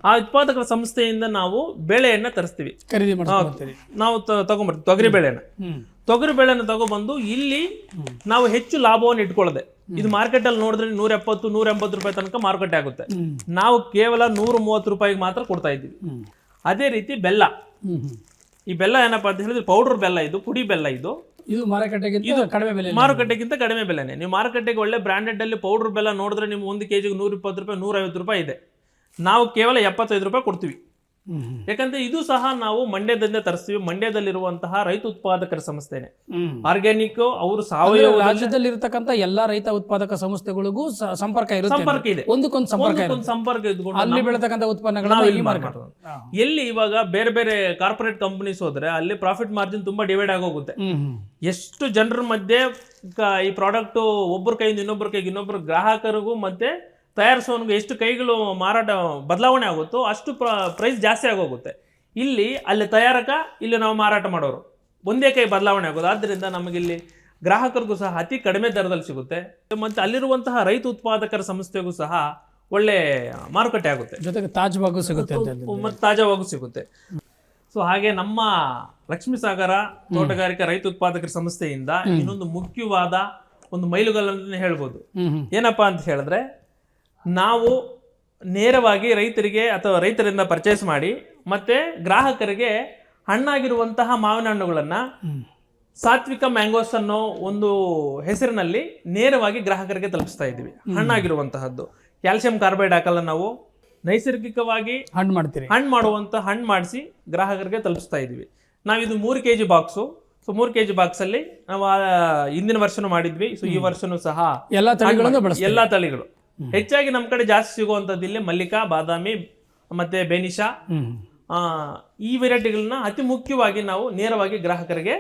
ಆ ಉತ್ಪಾದಕರ ಸಂಸ್ಥೆಯಿಂದ ನಾವು ಬೆಳೆಯನ್ನ ತರಿಸ್ತೀವಿ. ನಾವು ತಗೊಂಡ್ಬರ್ತೀವಿ ತಗೊಂಬರ್ತೀವಿ ತೊಗರಿ ಬೆಳೆನ ತೊಗರಿ ಬೆಳೆನ ತಗೊಬಂದು ಇಲ್ಲಿ ನಾವು ಹೆಚ್ಚು ಲಾಭವನ್ನು ಇಟ್ಕೊಳ್ಳದೆ ಇದು ಮಾರ್ಕೆಟ್ ಅಲ್ಲಿ ನೋಡಿದ್ರೆ ನೂರ ಎಪ್ಪತ್ತು ನೂರ ಎಂಬತ್ತು ರೂಪಾಯಿ ತನಕ ಮಾರುಕಟ್ಟೆ ಆಗುತ್ತೆ. ನಾವು ಕೇವಲ ನೂರ ಮೂವತ್ತು ರೂಪಾಯಿಗೆ ಮಾತ್ರ ಕೊಡ್ತಾ ಇದ್ದೀವಿ. ಅದೇ ರೀತಿ ಬೆಲ್ಲ. ಈ ಬೆಲ್ಲ ಏನಪ್ಪಾ ಅಂತ ಹೇಳಿದ್ರೆ ಪೌಡರ್ ಬೆಲ್ಲ ಇದು ಪುಡಿ ಬೆಲ್ಲ ಇದು. ಇದು ಮಾರುಕಟ್ಟೆಗಿಂತ ಕಡಿಮೆ ಬೆಲೆ ಮಾರುಕಟ್ಟೆಗಿಂತ ಕಡಿಮೆ ಬೆಲೆನೇ. ನೀವು ಮಾರುಕಟ್ಟೆಗೆ ಒಳ್ಳೆ ಬ್ರಾಂಡೆಡ್ ಅಲ್ಲಿ ಪೌಡರ್ ಬೆಲ್ಲ ನೋಡಿದ್ರೆ ನಿಮ್ಗೆ ಒಂದು ಕೆಜಿಗೆ ನೂರ ಇಪ್ಪತ್ತು ರೂಪಾಯಿ ನೂರ ಐವತ್ತು ರೂಪಾಯಿ ಇದೆ. ನಾವು ಕೇವಲ ಎಪ್ಪತ್ತೈದು ರೂಪಾಯಿ ಕೊಡ್ತೀವಿ. ಯಾಕಂದ್ರೆ ಇದು ಸಹ ನಾವು ಮಂಡ್ಯದಿಂದ ತರಿಸ್ತೀವಿ. ಮಂಡ್ಯದಲ್ಲಿರುವಂತಹ ರೈತ ಉತ್ಪಾದಕರ ಸಂಸ್ಥೆನೆ. ಆರ್ಗ್ಯಾನಿಕ್ ಅವರು ಸಾವಯವ ರಾಜ್ಯದಲ್ಲಿ ಇರತಕ್ಕಂತ ಎಲ್ಲಾ ರೈತ ಉತ್ಪಾದಕ ಸಂಸ್ಥೆಗಳಿಗೂ ಸಂಪರ್ಕ ಇರುತ್ತೆ ಸಂಪರ್ಕ ಇದೆ. ಒಂದಕ್ಕೊಂದು ಸಂಪರ್ಕ ಸಂಪರ್ಕ ಇದ್ಕೊಂಡು ಅಲ್ಲಿ ಬೆಳತಕ್ಕಂತ ಮಾರ್ಕೆಟ್ ಎಲ್ಲಿ ಇವಾಗ ಬೇರೆ ಬೇರೆ ಕಾರ್ಪೊರೇಟ್ ಕಂಪನೀಸ್ ಹೋದ್ರೆ ಅಲ್ಲಿ ಪ್ರಾಫಿಟ್ ಮಾರ್ಜಿನ್ ತುಂಬಾ ಡಿವೈಡ್ ಆಗೋಗುತ್ತೆ. ಎಷ್ಟು ಜನರ ಮಧ್ಯೆ ಈ ಪ್ರಾಡಕ್ಟ್ ಒಬ್ಬರ ಕೈಯಿಂದ ಇನ್ನೊಬ್ಬರ ಕೈಗೆ ಇನ್ನೊಬ್ಬರು ಗ್ರಾಹಕರಿಗೂ ಮತ್ತೆ ತಯಾರಿಸೋನಿಗೂ ಎಷ್ಟು ಕೈಗಳು ಮಾರಾಟ ಬದಲಾವಣೆ ಆಗುತ್ತೋ ಅಷ್ಟು ಪ್ರೈಸ್ ಜಾಸ್ತಿ ಆಗೋಗುತ್ತೆ. ಇಲ್ಲಿ ಅಲ್ಲಿ ತಯಾರಕ ಇಲ್ಲಿ ನಾವು ಮಾರಾಟ ಮಾಡೋರು. ಒಂದೇ ಕೈ ಬದಲಾವಣೆ ಆಗೋದು. ಆದ್ದರಿಂದ ನಮಗಿಲ್ಲಿ ಗ್ರಾಹಕರಿಗೂ ಸಹ ಅತಿ ಕಡಿಮೆ ದರದಲ್ಲಿ ಸಿಗುತ್ತೆ. ಮತ್ತು ಅಲ್ಲಿರುವಂತಹ ರೈತ ಉತ್ಪಾದಕರ ಸಂಸ್ಥೆಗೂ ಸಹ ಒಳ್ಳೆ ಮಾರುಕಟ್ಟೆ ಆಗುತ್ತೆ. ಜೊತೆಗೆ ತಾಜಾವಾಗೂ ಸಿಗುತ್ತೆ. ಮತ್ತು ತಾಜಾವಾಗೂ ಸಿಗುತ್ತೆ. ಸೊ ಹಾಗೆ ನಮ್ಮ ಲಕ್ಷ್ಮೀ ಸಾಗರ ತೋಟಗಾರಿಕಾ ರೈತ ಉತ್ಪಾದಕರ ಸಂಸ್ಥೆಯಿಂದ ಇನ್ನೊಂದು ಮುಖ್ಯವಾದ ಒಂದು ಮೈಲುಗಲ್ಲನ್ನು ಹೇಳ್ಬೋದು. ಏನಪ್ಪಾ ಅಂತ ಹೇಳಿದ್ರೆ ನಾವು ನೇರವಾಗಿ ರೈತರಿಗೆ ಅಥವಾ ರೈತರಿಂದ ಪರ್ಚೇಸ್ ಮಾಡಿ ಮತ್ತೆ ಗ್ರಾಹಕರಿಗೆ ಹಣ್ಣಾಗಿರುವಂತಹ ಮಾವಿನ ಹಣ್ಣುಗಳನ್ನ ಸಾತ್ವಿಕ ಮ್ಯಾಂಗೋಸ್ ಅನ್ನೋ ಒಂದು ಹೆಸರಿನಲ್ಲಿ ನೇರವಾಗಿ ಗ್ರಾಹಕರಿಗೆ ತಲುಪಿಸ್ತಾ ಇದ್ದೀವಿ. ಹಣ್ಣಾಗಿರುವಂತಹದ್ದು. ಕ್ಯಾಲ್ಸಿಯಂ ಕಾರ್ಬೈಡ್ ಹಾಕಲ್ಲ ನಾವು. ನೈಸರ್ಗಿಕವಾಗಿ ಹಣ್ಣು ಮಾಡ್ತೀವಿ ಹಣ್ಣು ಮಾಡುವಂತ ಹಣ್ಣು ಮಾಡಿಸಿ ಗ್ರಾಹಕರಿಗೆ ತಲುಪಿಸ್ತಾ ಇದ್ದೀವಿ. ನಾವು ಇದು ಮೂರು ಕೆ ಜಿ ಬಾಕ್ಸು ಸೊ ಮೂರು ಕೆ ಜಿ ಬಾಕ್ಸಲ್ಲಿ ನಾವು ಹಿಂದಿನ ವರ್ಷನೂ ಮಾಡಿದ್ವಿ. ಸೊ ಈ ವರ್ಷನೂ ಸಹ ಎಲ್ಲ ತಳಿಗಳನ್ನು ಎಲ್ಲ ಎಲ್ಲಾ ತಳಿಗಳು. ಹೆಚ್ಚಾಗಿ ನಮ್ಮ ಕಡೆ ಜಾಸ್ತಿ ಸಿಗುವಂಥದ್ದು ಇಲ್ಲಿ ಮಲ್ಲಿಕಾ ಬಾದಾಮಿ ಮತ್ತೆ ಬೆನಿಶಾ. ಆ, ಈ ವೆರೈಟಿಗಳನ್ನ ಅತಿ ಮುಖ್ಯವಾಗಿ ನಾವು ನೇರವಾಗಿ ಗ್ರಾಹಕರಿಗೆ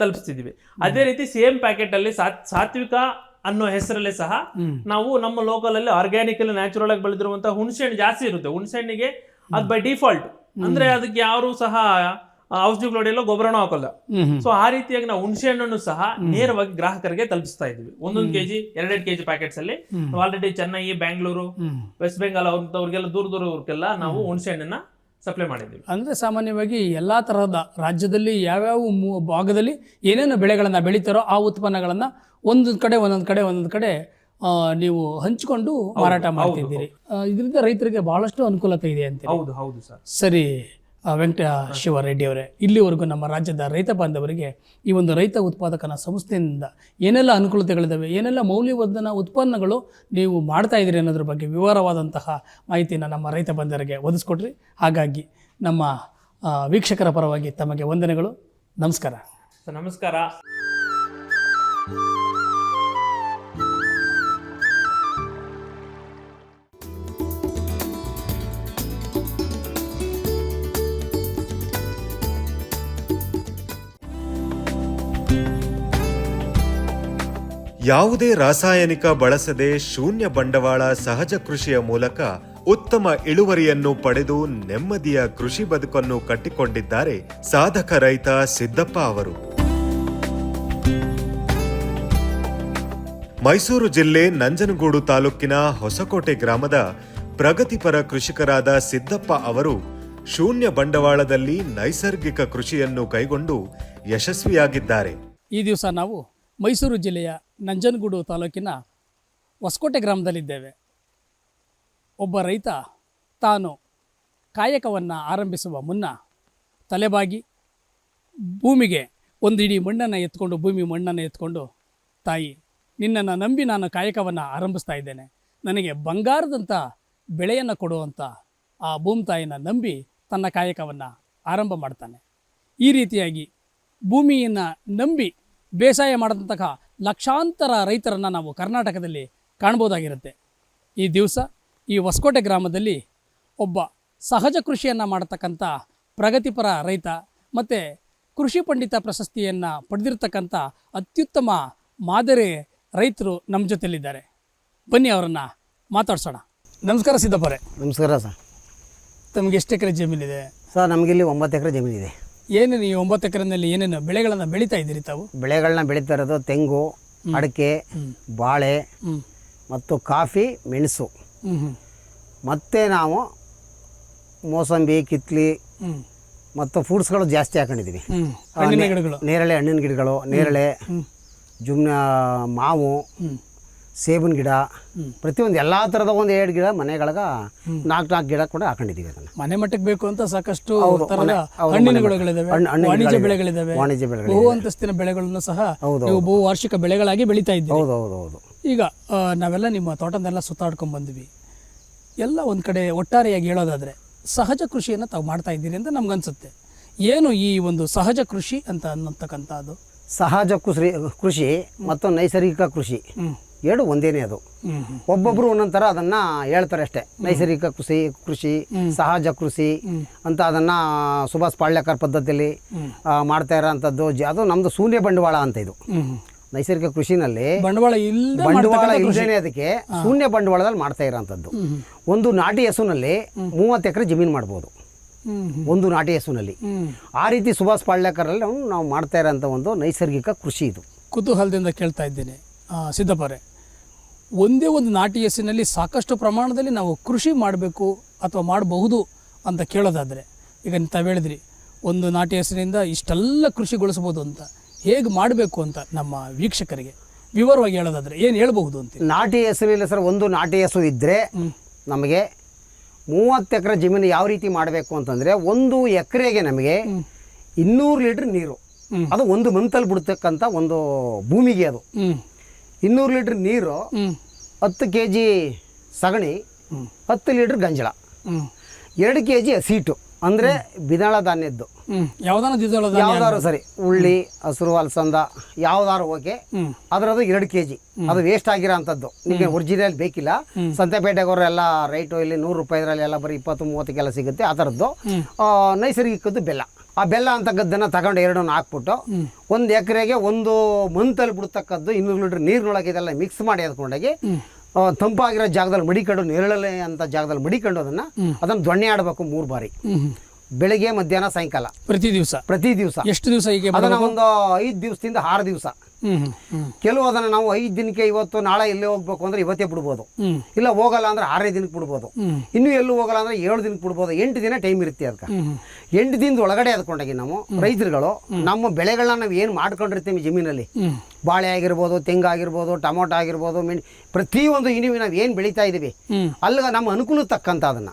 ತಲುಪಿಸ್ತಿದ್ವಿ ಅದೇ ರೀತಿ ಸೇಮ್ ಪ್ಯಾಕೆಟ್ ಅಲ್ಲಿ ಸಾತ್- ಸಾತ್ವಿಕ ಅನ್ನೋ ಹೆಸರಲ್ಲಿ ಸಹ ನಾವು ನಮ್ಮ ಲೋಕಲ್ ಅಲ್ಲಿ ಆರ್ಗ್ಯಾನಿಕ್ ಅಲ್ಲಿ ನ್ಯಾಚುರಲ್ ಆಗಿ ಬೆಳೆದಿರುವಂತಹ ಹುಣಸೆ ಹಣ್ಣು ಜಾಸ್ತಿ ಇರುತ್ತೆ. ಹುಣಸೆ ಹಣ್ಣಿಗೆ ಅದು ಬೈ ಡಿಫಾಲ್ಟ್ ಅಂದ್ರೆ ಅದಕ್ಕೆ ಯಾರು ಸಹ ಔಷಧಿಗಳು ಹೊಡೆಯಲ್ಲ ಗೊಬ್ಬರನೂ ಹಾಕಲ್ಲ. ಸೊ ಆ ರೀತಿಯಾಗಿ ನಾವು ಹುಣಸೆ ಹಣ್ಣನ್ನು ಸಹ ನೇರವಾಗಿ ಗ್ರಾಹಕರಿಗೆ ತಲುಪಿಸ್ತಾ ಇದೀವಿ. ಒಂದೊಂದು ಕೆಜಿ ಎರಡೆರಡು ಕೆಜಿ ಪ್ಯಾಕೆಟ್ಸ್ ಅಲ್ಲಿ. Already Chennai Bengaluru hmm. West Bengal ಅವ್ರಿಗೆಲ್ಲ ದೂರ ದೂರ ಅವ್ರಿಗೆಲ್ಲ ನಾವು ಹುಣಸೆ ಹಣ್ಣನ್ನ ಸಪ್ಲೈ ಮಾಡಿದ್ದೀವಿ. ಅಂದ್ರೆ ಸಾಮಾನ್ಯವಾಗಿ ಎಲ್ಲಾ ತರಹದ ರಾಜ್ಯದಲ್ಲಿ ಯಾವ್ಯಾವ ಭಾಗದಲ್ಲಿ ಏನೇನು ಬೆಳೆಗಳನ್ನು ಬೆಳೀತಾರೋ ಆ ಉತ್ಪನ್ನಗಳನ್ನು ಒಂದೊಂದು ಕಡೆ ಒಂದೊಂದು ಕಡೆ ಒಂದೊಂದು ಕಡೆ ಆ, ನೀವು ಹಂಚಿಕೊಂಡು ಮಾರಾಟ ಮಾಡ್ತಿದ್ದೀರಿ. ಇದರಿಂದ ರೈತರಿಗೆ ಬಹಳಷ್ಟು ಅನುಕೂಲತೆ ಇದೆ ಅಂತ ಹೌದು ಹೌದು ಸರ್. ಸರಿ. ವೆಂಕಟ ಶಿವರೆಡ್ಡಿ ಅವರೇ. ಇಲ್ಲಿವರೆಗೂ ನಮ್ಮ ರಾಜ್ಯದ ರೈತ ಬಾಂಧವರಿಗೆ ಈ ಒಂದು ರೈತ ಉತ್ಪಾದಕನ ಸಂಸ್ಥೆಯಿಂದ ಏನೆಲ್ಲ ಅನುಕೂಲತೆಗಳಿದ್ದಾವೆ ಏನೆಲ್ಲ ಮೌಲ್ಯವರ್ಧನ ಉತ್ಪನ್ನಗಳು ನೀವು ಮಾಡ್ತಾ ಇದ್ದೀರಿ ಅನ್ನೋದ್ರ ಬಗ್ಗೆ ವಿವರವಾದಂತಹ ಮಾಹಿತಿಯನ್ನು ನಮ್ಮ ರೈತ ಬಾಂಧವರಿಗೆ ಒದಗಿಸ್ಕೊಟ್ರಿ ಹಾಗಾಗಿ ನಮ್ಮ ವೀಕ್ಷಕರ ಪರವಾಗಿ ತಮಗೆ ವಂದನೆಗಳು. ನಮಸ್ಕಾರ. ನಮಸ್ಕಾರ. ಯಾವುದೇ ರಾಸಾಯನಿಕ ಬಳಸದೆ ಶೂನ್ಯ ಬಂಡವಾಳ ಸಹಜ ಕೃಷಿಯ ಮೂಲಕ ಉತ್ತಮ ಇಳುವರಿಯನ್ನು ಪಡೆದು ನೆಮ್ಮದಿಯ ಕೃಷಿ ಬದುಕನ್ನು ಕಟ್ಟಿಕೊಂಡಿದ್ದಾರೆ ಸಾಧಕ ರೈತ ಸಿದ್ದಪ್ಪ ಅವರು. ಮೈಸೂರು ಜಿಲ್ಲೆ ನಂಜನಗೂಡು ತಾಲೂಕಿನ ಹೊಸಕೋಟೆ ಗ್ರಾಮದ ಪ್ರಗತಿಪರ ಕೃಷಿಕರಾದ ಸಿದ್ದಪ್ಪ ಅವರು ಶೂನ್ಯ ಬಂಡವಾಳದಲ್ಲಿ ನೈಸರ್ಗಿಕ ಕೃಷಿಯನ್ನು ಕೈಗೊಂಡು ಯಶಸ್ವಿಯಾಗಿದ್ದಾರೆ. ಈ ದಿವಸ ನಾವು ಮೈಸೂರು ಜಿಲ್ಲೆಯ ನಂಜನಗೂಡು ತಾಲೂಕಿನ ಹೊಸಕೋಟೆ ಗ್ರಾಮದಲ್ಲಿದ್ದೇವೆ. ಒಬ್ಬ ರೈತ ತಾನು ಕಾಯಕವನ್ನು ಆರಂಭಿಸುವ ಮುನ್ನ ತಲೆಬಾಗಿ ಭೂಮಿಗೆ ಒಂದು ಇಡೀ ಮಣ್ಣನ್ನು ಎತ್ಕೊಂಡು, ಭೂಮಿ ಮಣ್ಣನ್ನು ಎತ್ಕೊಂಡು, ತಾಯಿ, ನಿನ್ನನ್ನು ನಂಬಿ ನಾನು ಕಾಯಕವನ್ನು ಆರಂಭಿಸ್ತಾ ಇದ್ದೇನೆ. ನನಗೆ ಬಂಗಾರದಂಥ ಬೆಳೆಯನ್ನು ಕೊಡುವಂಥ ಆ ಭೂಮಿ ತಾಯಿನ ನಂಬಿ ತನ್ನ ಕಾಯಕವನ್ನು ಆರಂಭ ಮಾಡ್ತಾನೆ. ಈ ರೀತಿಯಾಗಿ ಭೂಮಿಯನ್ನು ನಂಬಿ ಬೇಸಾಯ ಮಾಡಿದಂತಹ ಲಕ್ಷಾಂತರ ರೈತರನ್ನು ನಾವು ಕರ್ನಾಟಕದಲ್ಲಿ ಕಾಣ್ಬೋದಾಗಿರುತ್ತೆ. ಈ ದಿವಸ ಈ ಹೊಸಕೋಟೆ ಗ್ರಾಮದಲ್ಲಿ ಒಬ್ಬ ಸಹಜ ಕೃಷಿಯನ್ನು ಮಾಡತಕ್ಕಂಥ ಪ್ರಗತಿಪರ ರೈತ ಮತ್ತು ಕೃಷಿ ಪಂಡಿತ ಪ್ರಶಸ್ತಿಯನ್ನು ಪಡೆದಿರ್ತಕ್ಕಂಥ ಅತ್ಯುತ್ತಮ ಮಾದರಿ ರೈತರು ನಮ್ಮ ಜೊತೆಯಲ್ಲಿದ್ದಾರೆ ಬನ್ನಿ ಅವರನ್ನು ಮಾತಾಡ್ಸೋಣ. ನಮಸ್ಕಾರ ಸಿದ್ದಪ್ಪರೇ ನಮಸ್ಕಾರ ಸರ್. ತಮಗೆ ಎಷ್ಟು ಎಕರೆ ಜಮೀನಿದೆ? ಸರ್ ನಮಗಿಲ್ಲಿ ಒಂಬತ್ತು ಎಕರೆ ಜಮೀನಿದೆ. ಏನೇನು ಈ ಒಂಬತ್ತು ಎಕರೆನಲ್ಲಿ ಏನೇನು ಬೆಳೆಗಳನ್ನು ಬೆಳೀತಾ ಇದ್ದೀರಿ ತಾವು? ಬೆಳೆಗಳನ್ನ ಬೆಳೀತಾ ಇರೋದು ತೆಂಗು ಅಡಿಕೆ ಬಾಳೆ ಮತ್ತು ಕಾಫಿ ಮೆಣಸು. ಮತ್ತು ನಾವು ಮೋಸಂಬಿ ಕಿತ್ಲಿ ಮತ್ತು ಫ್ರೂಟ್ಸ್ಗಳು ಜಾಸ್ತಿ ಹಾಕೊಂಡಿದ್ದೀವಿ. ಹ್ಞೂ ಹಣ್ಣಿನ ಗಿಡಗಳು. ನೇರಳೆ ಹಣ್ಣಿನ ಗಿಡಗಳು ನೇರಳೆ ಜುಮ್ನ ಮಾವು ಸೇಬಿನ ಗಿಡ ಪ್ರತಿಯೊಂದು ಎಲ್ಲ ಥರದ ಒಂದು ಎರಡು ಗಿಡ ಮನೆಗಳಗ ನಾಲ್ಕು ನಾಲ್ಕು ಗಿಡ ಕೂಡ ಹಾಕೊಂಡಿದ್ದೀವಿ ಅದನ್ನು. ಮನೆ ಮಟ್ಟಕ್ಕೆ ಬೇಕು ಅಂತ ಸಾಕಷ್ಟು ಹಣ್ಣಿನ ವಾಣಿಜ್ಯ ಬೆಳೆಗಳಿದ್ದಾವೆ ಬೆಳೆಗಳಿದಾವೆ ವಾಣಿಜ್ಯ ಬೆಳೆಗಳು ಬಹು ಅಂತಸ್ತಿನ ಬೆಳೆಗಳನ್ನು ಸಹ ಹೌದು, ನೀವು ಬಹು ವಾರ್ಷಿಕ ಬೆಳೆಗಳಾಗಿ ಬೆಳೀತಾ ಇದ್ದೀವಿ ಹೌದು ಹೌದು ಹೌದು. ಈಗ ನಾವೆಲ್ಲ ನಿಮ್ಮ ತೋಟನೆಲ್ಲ ಸುತ್ತಾಡ್ಕೊಂಡು ಬಂದ್ವಿ. ಎಲ್ಲ ಒಂದು ಕಡೆ ಒಟ್ಟಾರೆಯಾಗಿ ಹೇಳೋದಾದ್ರೆ ಸಹಜ ಕೃಷಿಯನ್ನು ತಾವು ಮಾಡ್ತಾ ಇದ್ದೀರಿ ಅಂತ ನಮ್ಗನ್ಸುತ್ತೆ ಏನು ಈ ಒಂದು ಸಹಜ ಕೃಷಿ ಅಂತ ಅನ್ನತಕ್ಕಂಥದ್ದು? ಸಹಜ ಕೃಷಿ ಕೃಷಿ ಮತ್ತು ನೈಸರ್ಗಿಕ ಕೃಷಿ. ಎರಡು ಒಂದೇನೇ ಅದು. ಒಬ್ಬೊಬ್ರು ಒಂದೊಂಥರ ಥರ ಅದನ್ನ ಹೇಳ್ತಾರೆ ಅಷ್ಟೇ. ನೈಸರ್ಗಿಕ ಕೃಷಿ ಕೃಷಿ ಸಹಜ ಕೃಷಿ ಅಂತ ಅದನ್ನ ಸುಭಾಷ್ ಪಾಳ್ಯಕರ್ ಪದ್ಧತಿಯಲ್ಲಿ ಮಾಡ್ತಾ ಇರೋಂಥದ್ದು ಅದು ನಮ್ದು ಶೂನ್ಯ ಬಂಡವಾಳ ಅಂತ ಇದು. ನೈಸರ್ಗಿಕ ಕೃಷಿನಲ್ಲಿ ಬಂಡವಾಳ ಬಂಡವಾಳ ಇಲ್ಲದೇನೆ ಅದಕ್ಕೆ ಶೂನ್ಯ ಬಂಡವಾಳದಲ್ಲಿ ಮಾಡ್ತಾ ಇರೋಂಥದ್ದು. ಒಂದು ನಾಟಿ ಹಸುನಲ್ಲಿ ಮೂವತ್ತು ಎಕರೆ ಜಮೀನು ಮಾಡ್ಬೋದು. ಒಂದು ನಾಟಿ ಹಸುನಲ್ಲಿ. ಆ ರೀತಿ ಸುಭಾಷ್ ಪಾಳ್ಯಕರಲ್ಲಿ ನಾವು ಮಾಡ್ತಾ ಇರೋಂಥ ಒಂದು ನೈಸರ್ಗಿಕ ಕೃಷಿ ಇದು. ಕುತೂಹಲದಿಂದ ಕೇಳ್ತಾ ಇದ್ದೇನೆ ಆ, ಸಿದ್ದಪ್ಪರೇ ಒಂದೇ ಒಂದು ನಾಟಿ ಹೆಸರಿನಲ್ಲಿ ಸಾಕಷ್ಟು ಪ್ರಮಾಣದಲ್ಲಿ ನಾವು ಕೃಷಿ ಮಾಡಬೇಕು ಅಥವಾ ಮಾಡಬಹುದು ಅಂತ ಕೇಳೋದಾದರೆ ಈಗ ತಾವು ಹೇಳಿದ್ರಿ ಒಂದು ನಾಟಿ ಹೆಸರಿನಿಂದ ಇಷ್ಟೆಲ್ಲ ಕೃಷಿಗೊಳಿಸ್ಬೋದು ಅಂತ. ಹೇಗೆ ಮಾಡಬೇಕು ಅಂತ ನಮ್ಮ ವೀಕ್ಷಕರಿಗೆ ವಿವರವಾಗಿ ಹೇಳೋದಾದರೆ ಏನು ಹೇಳ್ಬಹುದು ಅಂತ. ನಾಟಿ ಹೆಸರಿಲ್ಲ ಸರ್ ಒಂದು ನಾಟಿ ಹೆಸರು ಇದ್ದರೆ ನಮಗೆ ಮೂವತ್ತು ಎಕರೆ ಜಮೀನು ಯಾವ ರೀತಿ ಮಾಡಬೇಕು ಅಂತಂದರೆ ಒಂದು ಎಕರೆಗೆ ನಮಗೆ ಇನ್ನೂರು ಲೀಟ್ರ್ ನೀರು. ಅದು ಒಂದು ಮಂತಲ್ಲಿ ಬಿಡ್ತಕ್ಕಂಥ ಒಂದು ಭೂಮಿಗೆ ಅದು. ಹ್ಞೂ ಇನ್ನೂರು ಲೀಟ್ರ್ ನೀರು ಹತ್ತು ಕೆ ಜಿ ಸಗಣಿ ಹತ್ತು ಲೀಟ್ರ್ ಗಂಜಲ ಹ್ಞೂ ಎರಡು ಕೆ ಜಿ ಹಸಿಟ್ಟು ಅಂದರೆ ಬಿದಾಳ ಧಾನ್ಯದ್ದು. ಯಾವ್ದಾದ್ರು ಸರಿ ಉಳ್ಳಿ ಹಸಿರು ಅಲಸಂದ ಯಾವ್ದಾರು ಓಕೆ. ಅದರದ್ದು ಅದರದು ಎರಡು ಕೆ ಜಿ ಅದು ವೇಸ್ಟ್ ಆಗಿರೋ ಅಂಥದ್ದು ನಿಮಗೆ ಒರಿಜಿನಲ್ ಬೇಕಿಲ್ಲ. ಸಂತೆಪೇಟೆಗವರು ಎಲ್ಲ ರೈಟು ಇಲ್ಲಿ ನೂರು ರೂಪಾಯಿದ್ರಲ್ಲಿ ಎಲ್ಲ ಬರೀ ಇಪ್ಪತ್ತು ಮೂವತ್ತಕ್ಕೆಲ್ಲ ಸಿಗುತ್ತೆ. ಆ ಥರದ್ದು. ನೈಸರ್ಗಿಕದ್ದು ಬೆಲ್ಲ. ಆ ಬೆಲ್ಲ ಅಂತಕ್ಕದ್ದನ್ನು ತಗೊಂಡು ಎರಡನ್ನು ಹಾಕ್ಬಿಟ್ಟು ಒಂದು ಎಕರೆಗೆ ಒಂದು ಮಂತಲ್ಲಿ ಬಿಡ್ತಕ್ಕದ್ದು ಇನ್ನೂರು ಲೀಟ್ರ್ ನೀರಿನೊಳಗೆ ಇದೆಲ್ಲ ಮಿಕ್ಸ್ ಮಾಡಿ ಎದ್ಕೊಂಡೋಗಿ ತಂಪಾಗಿರೋ ಜಾಗದಲ್ಲಿ ಮಡಿಕೊಂಡು ನೆರಳಲೆ ಅಂತ ಜಾಗದಲ್ಲಿ ಮಡಿಕೊಂಡು ಅದನ್ನು ಅದನ್ನು ದೊಣ್ಣೆ ಆಡಬೇಕು ಮೂರು ಬಾರಿ. ಬೆಳಿಗ್ಗೆ ಮಧ್ಯಾಹ್ನ ಸಾಯಂಕಾಲ. ಪ್ರತಿ ದಿವಸ? ಪ್ರತಿ ದಿವಸ. ಎಷ್ಟು ದಿವಸ ಅದನ್ನು ಅದನ್ನ ಒಂದು ಐದು ದಿವಸದಿಂದ ಆರು ದಿವಸ. ಕೆಲವು ಅದನ್ನ ನಾವು ಐದು ದಿನಕ್ಕೆ ಇವತ್ತು ನಾಳೆ ಎಲ್ಲಿ ಹೋಗ್ಬೇಕು ಅಂದ್ರೆ ಇವತ್ತೇ ಬಿಡ್ಬೋದು. ಇಲ್ಲ ಹೋಗಲ್ಲ ಅಂದ್ರೆ ಆರೇ ದಿನಕ್ಕೆ ಬಿಡ್ಬೋದು. ಇನ್ನೂ ಎಲ್ಲೂ ಹೋಗಲ್ಲ ಅಂದ್ರೆ ಏಳು ದಿನಕ್ಕೆ ಬಿಡ್ಬೋದು. ಎಂಟು ದಿನ ಟೈಮ್ ಇರುತ್ತೆ ಅದಕ್ಕೆ. ಎಂಟು ದಿನದ ಒಳಗಡೆ ಅದ್ಕೊಂಡಾಗಿ ನಾವು ರೈತರುಗಳು ನಮ್ಮ ಬೆಳೆಗಳನ್ನ ನಾವು ಏನು ಮಾಡ್ಕೊಂಡಿರ್ತೀವಿ ಜಮೀನಲ್ಲಿ? ಬಾಳೆ ಆಗಿರ್ಬೋದು ತೆಂಗಾಗಿರ್ಬೋದು ಟೊಮೊಟೊ ಆಗಿರ್ಬೋದು ಮೆಣ್ ಪ್ರತಿಯೊಂದು ಇನಿವಿ ನಾವು ಏನು ಬೆಳೀತಾ ಇದೀವಿ. ಅಲ್ಲ ಅಲ್ಲಿಗೆ ನಮ್ಮ ಅನುಕೂಲ ತಕ್ಕಂತ ಅದನ್ನ.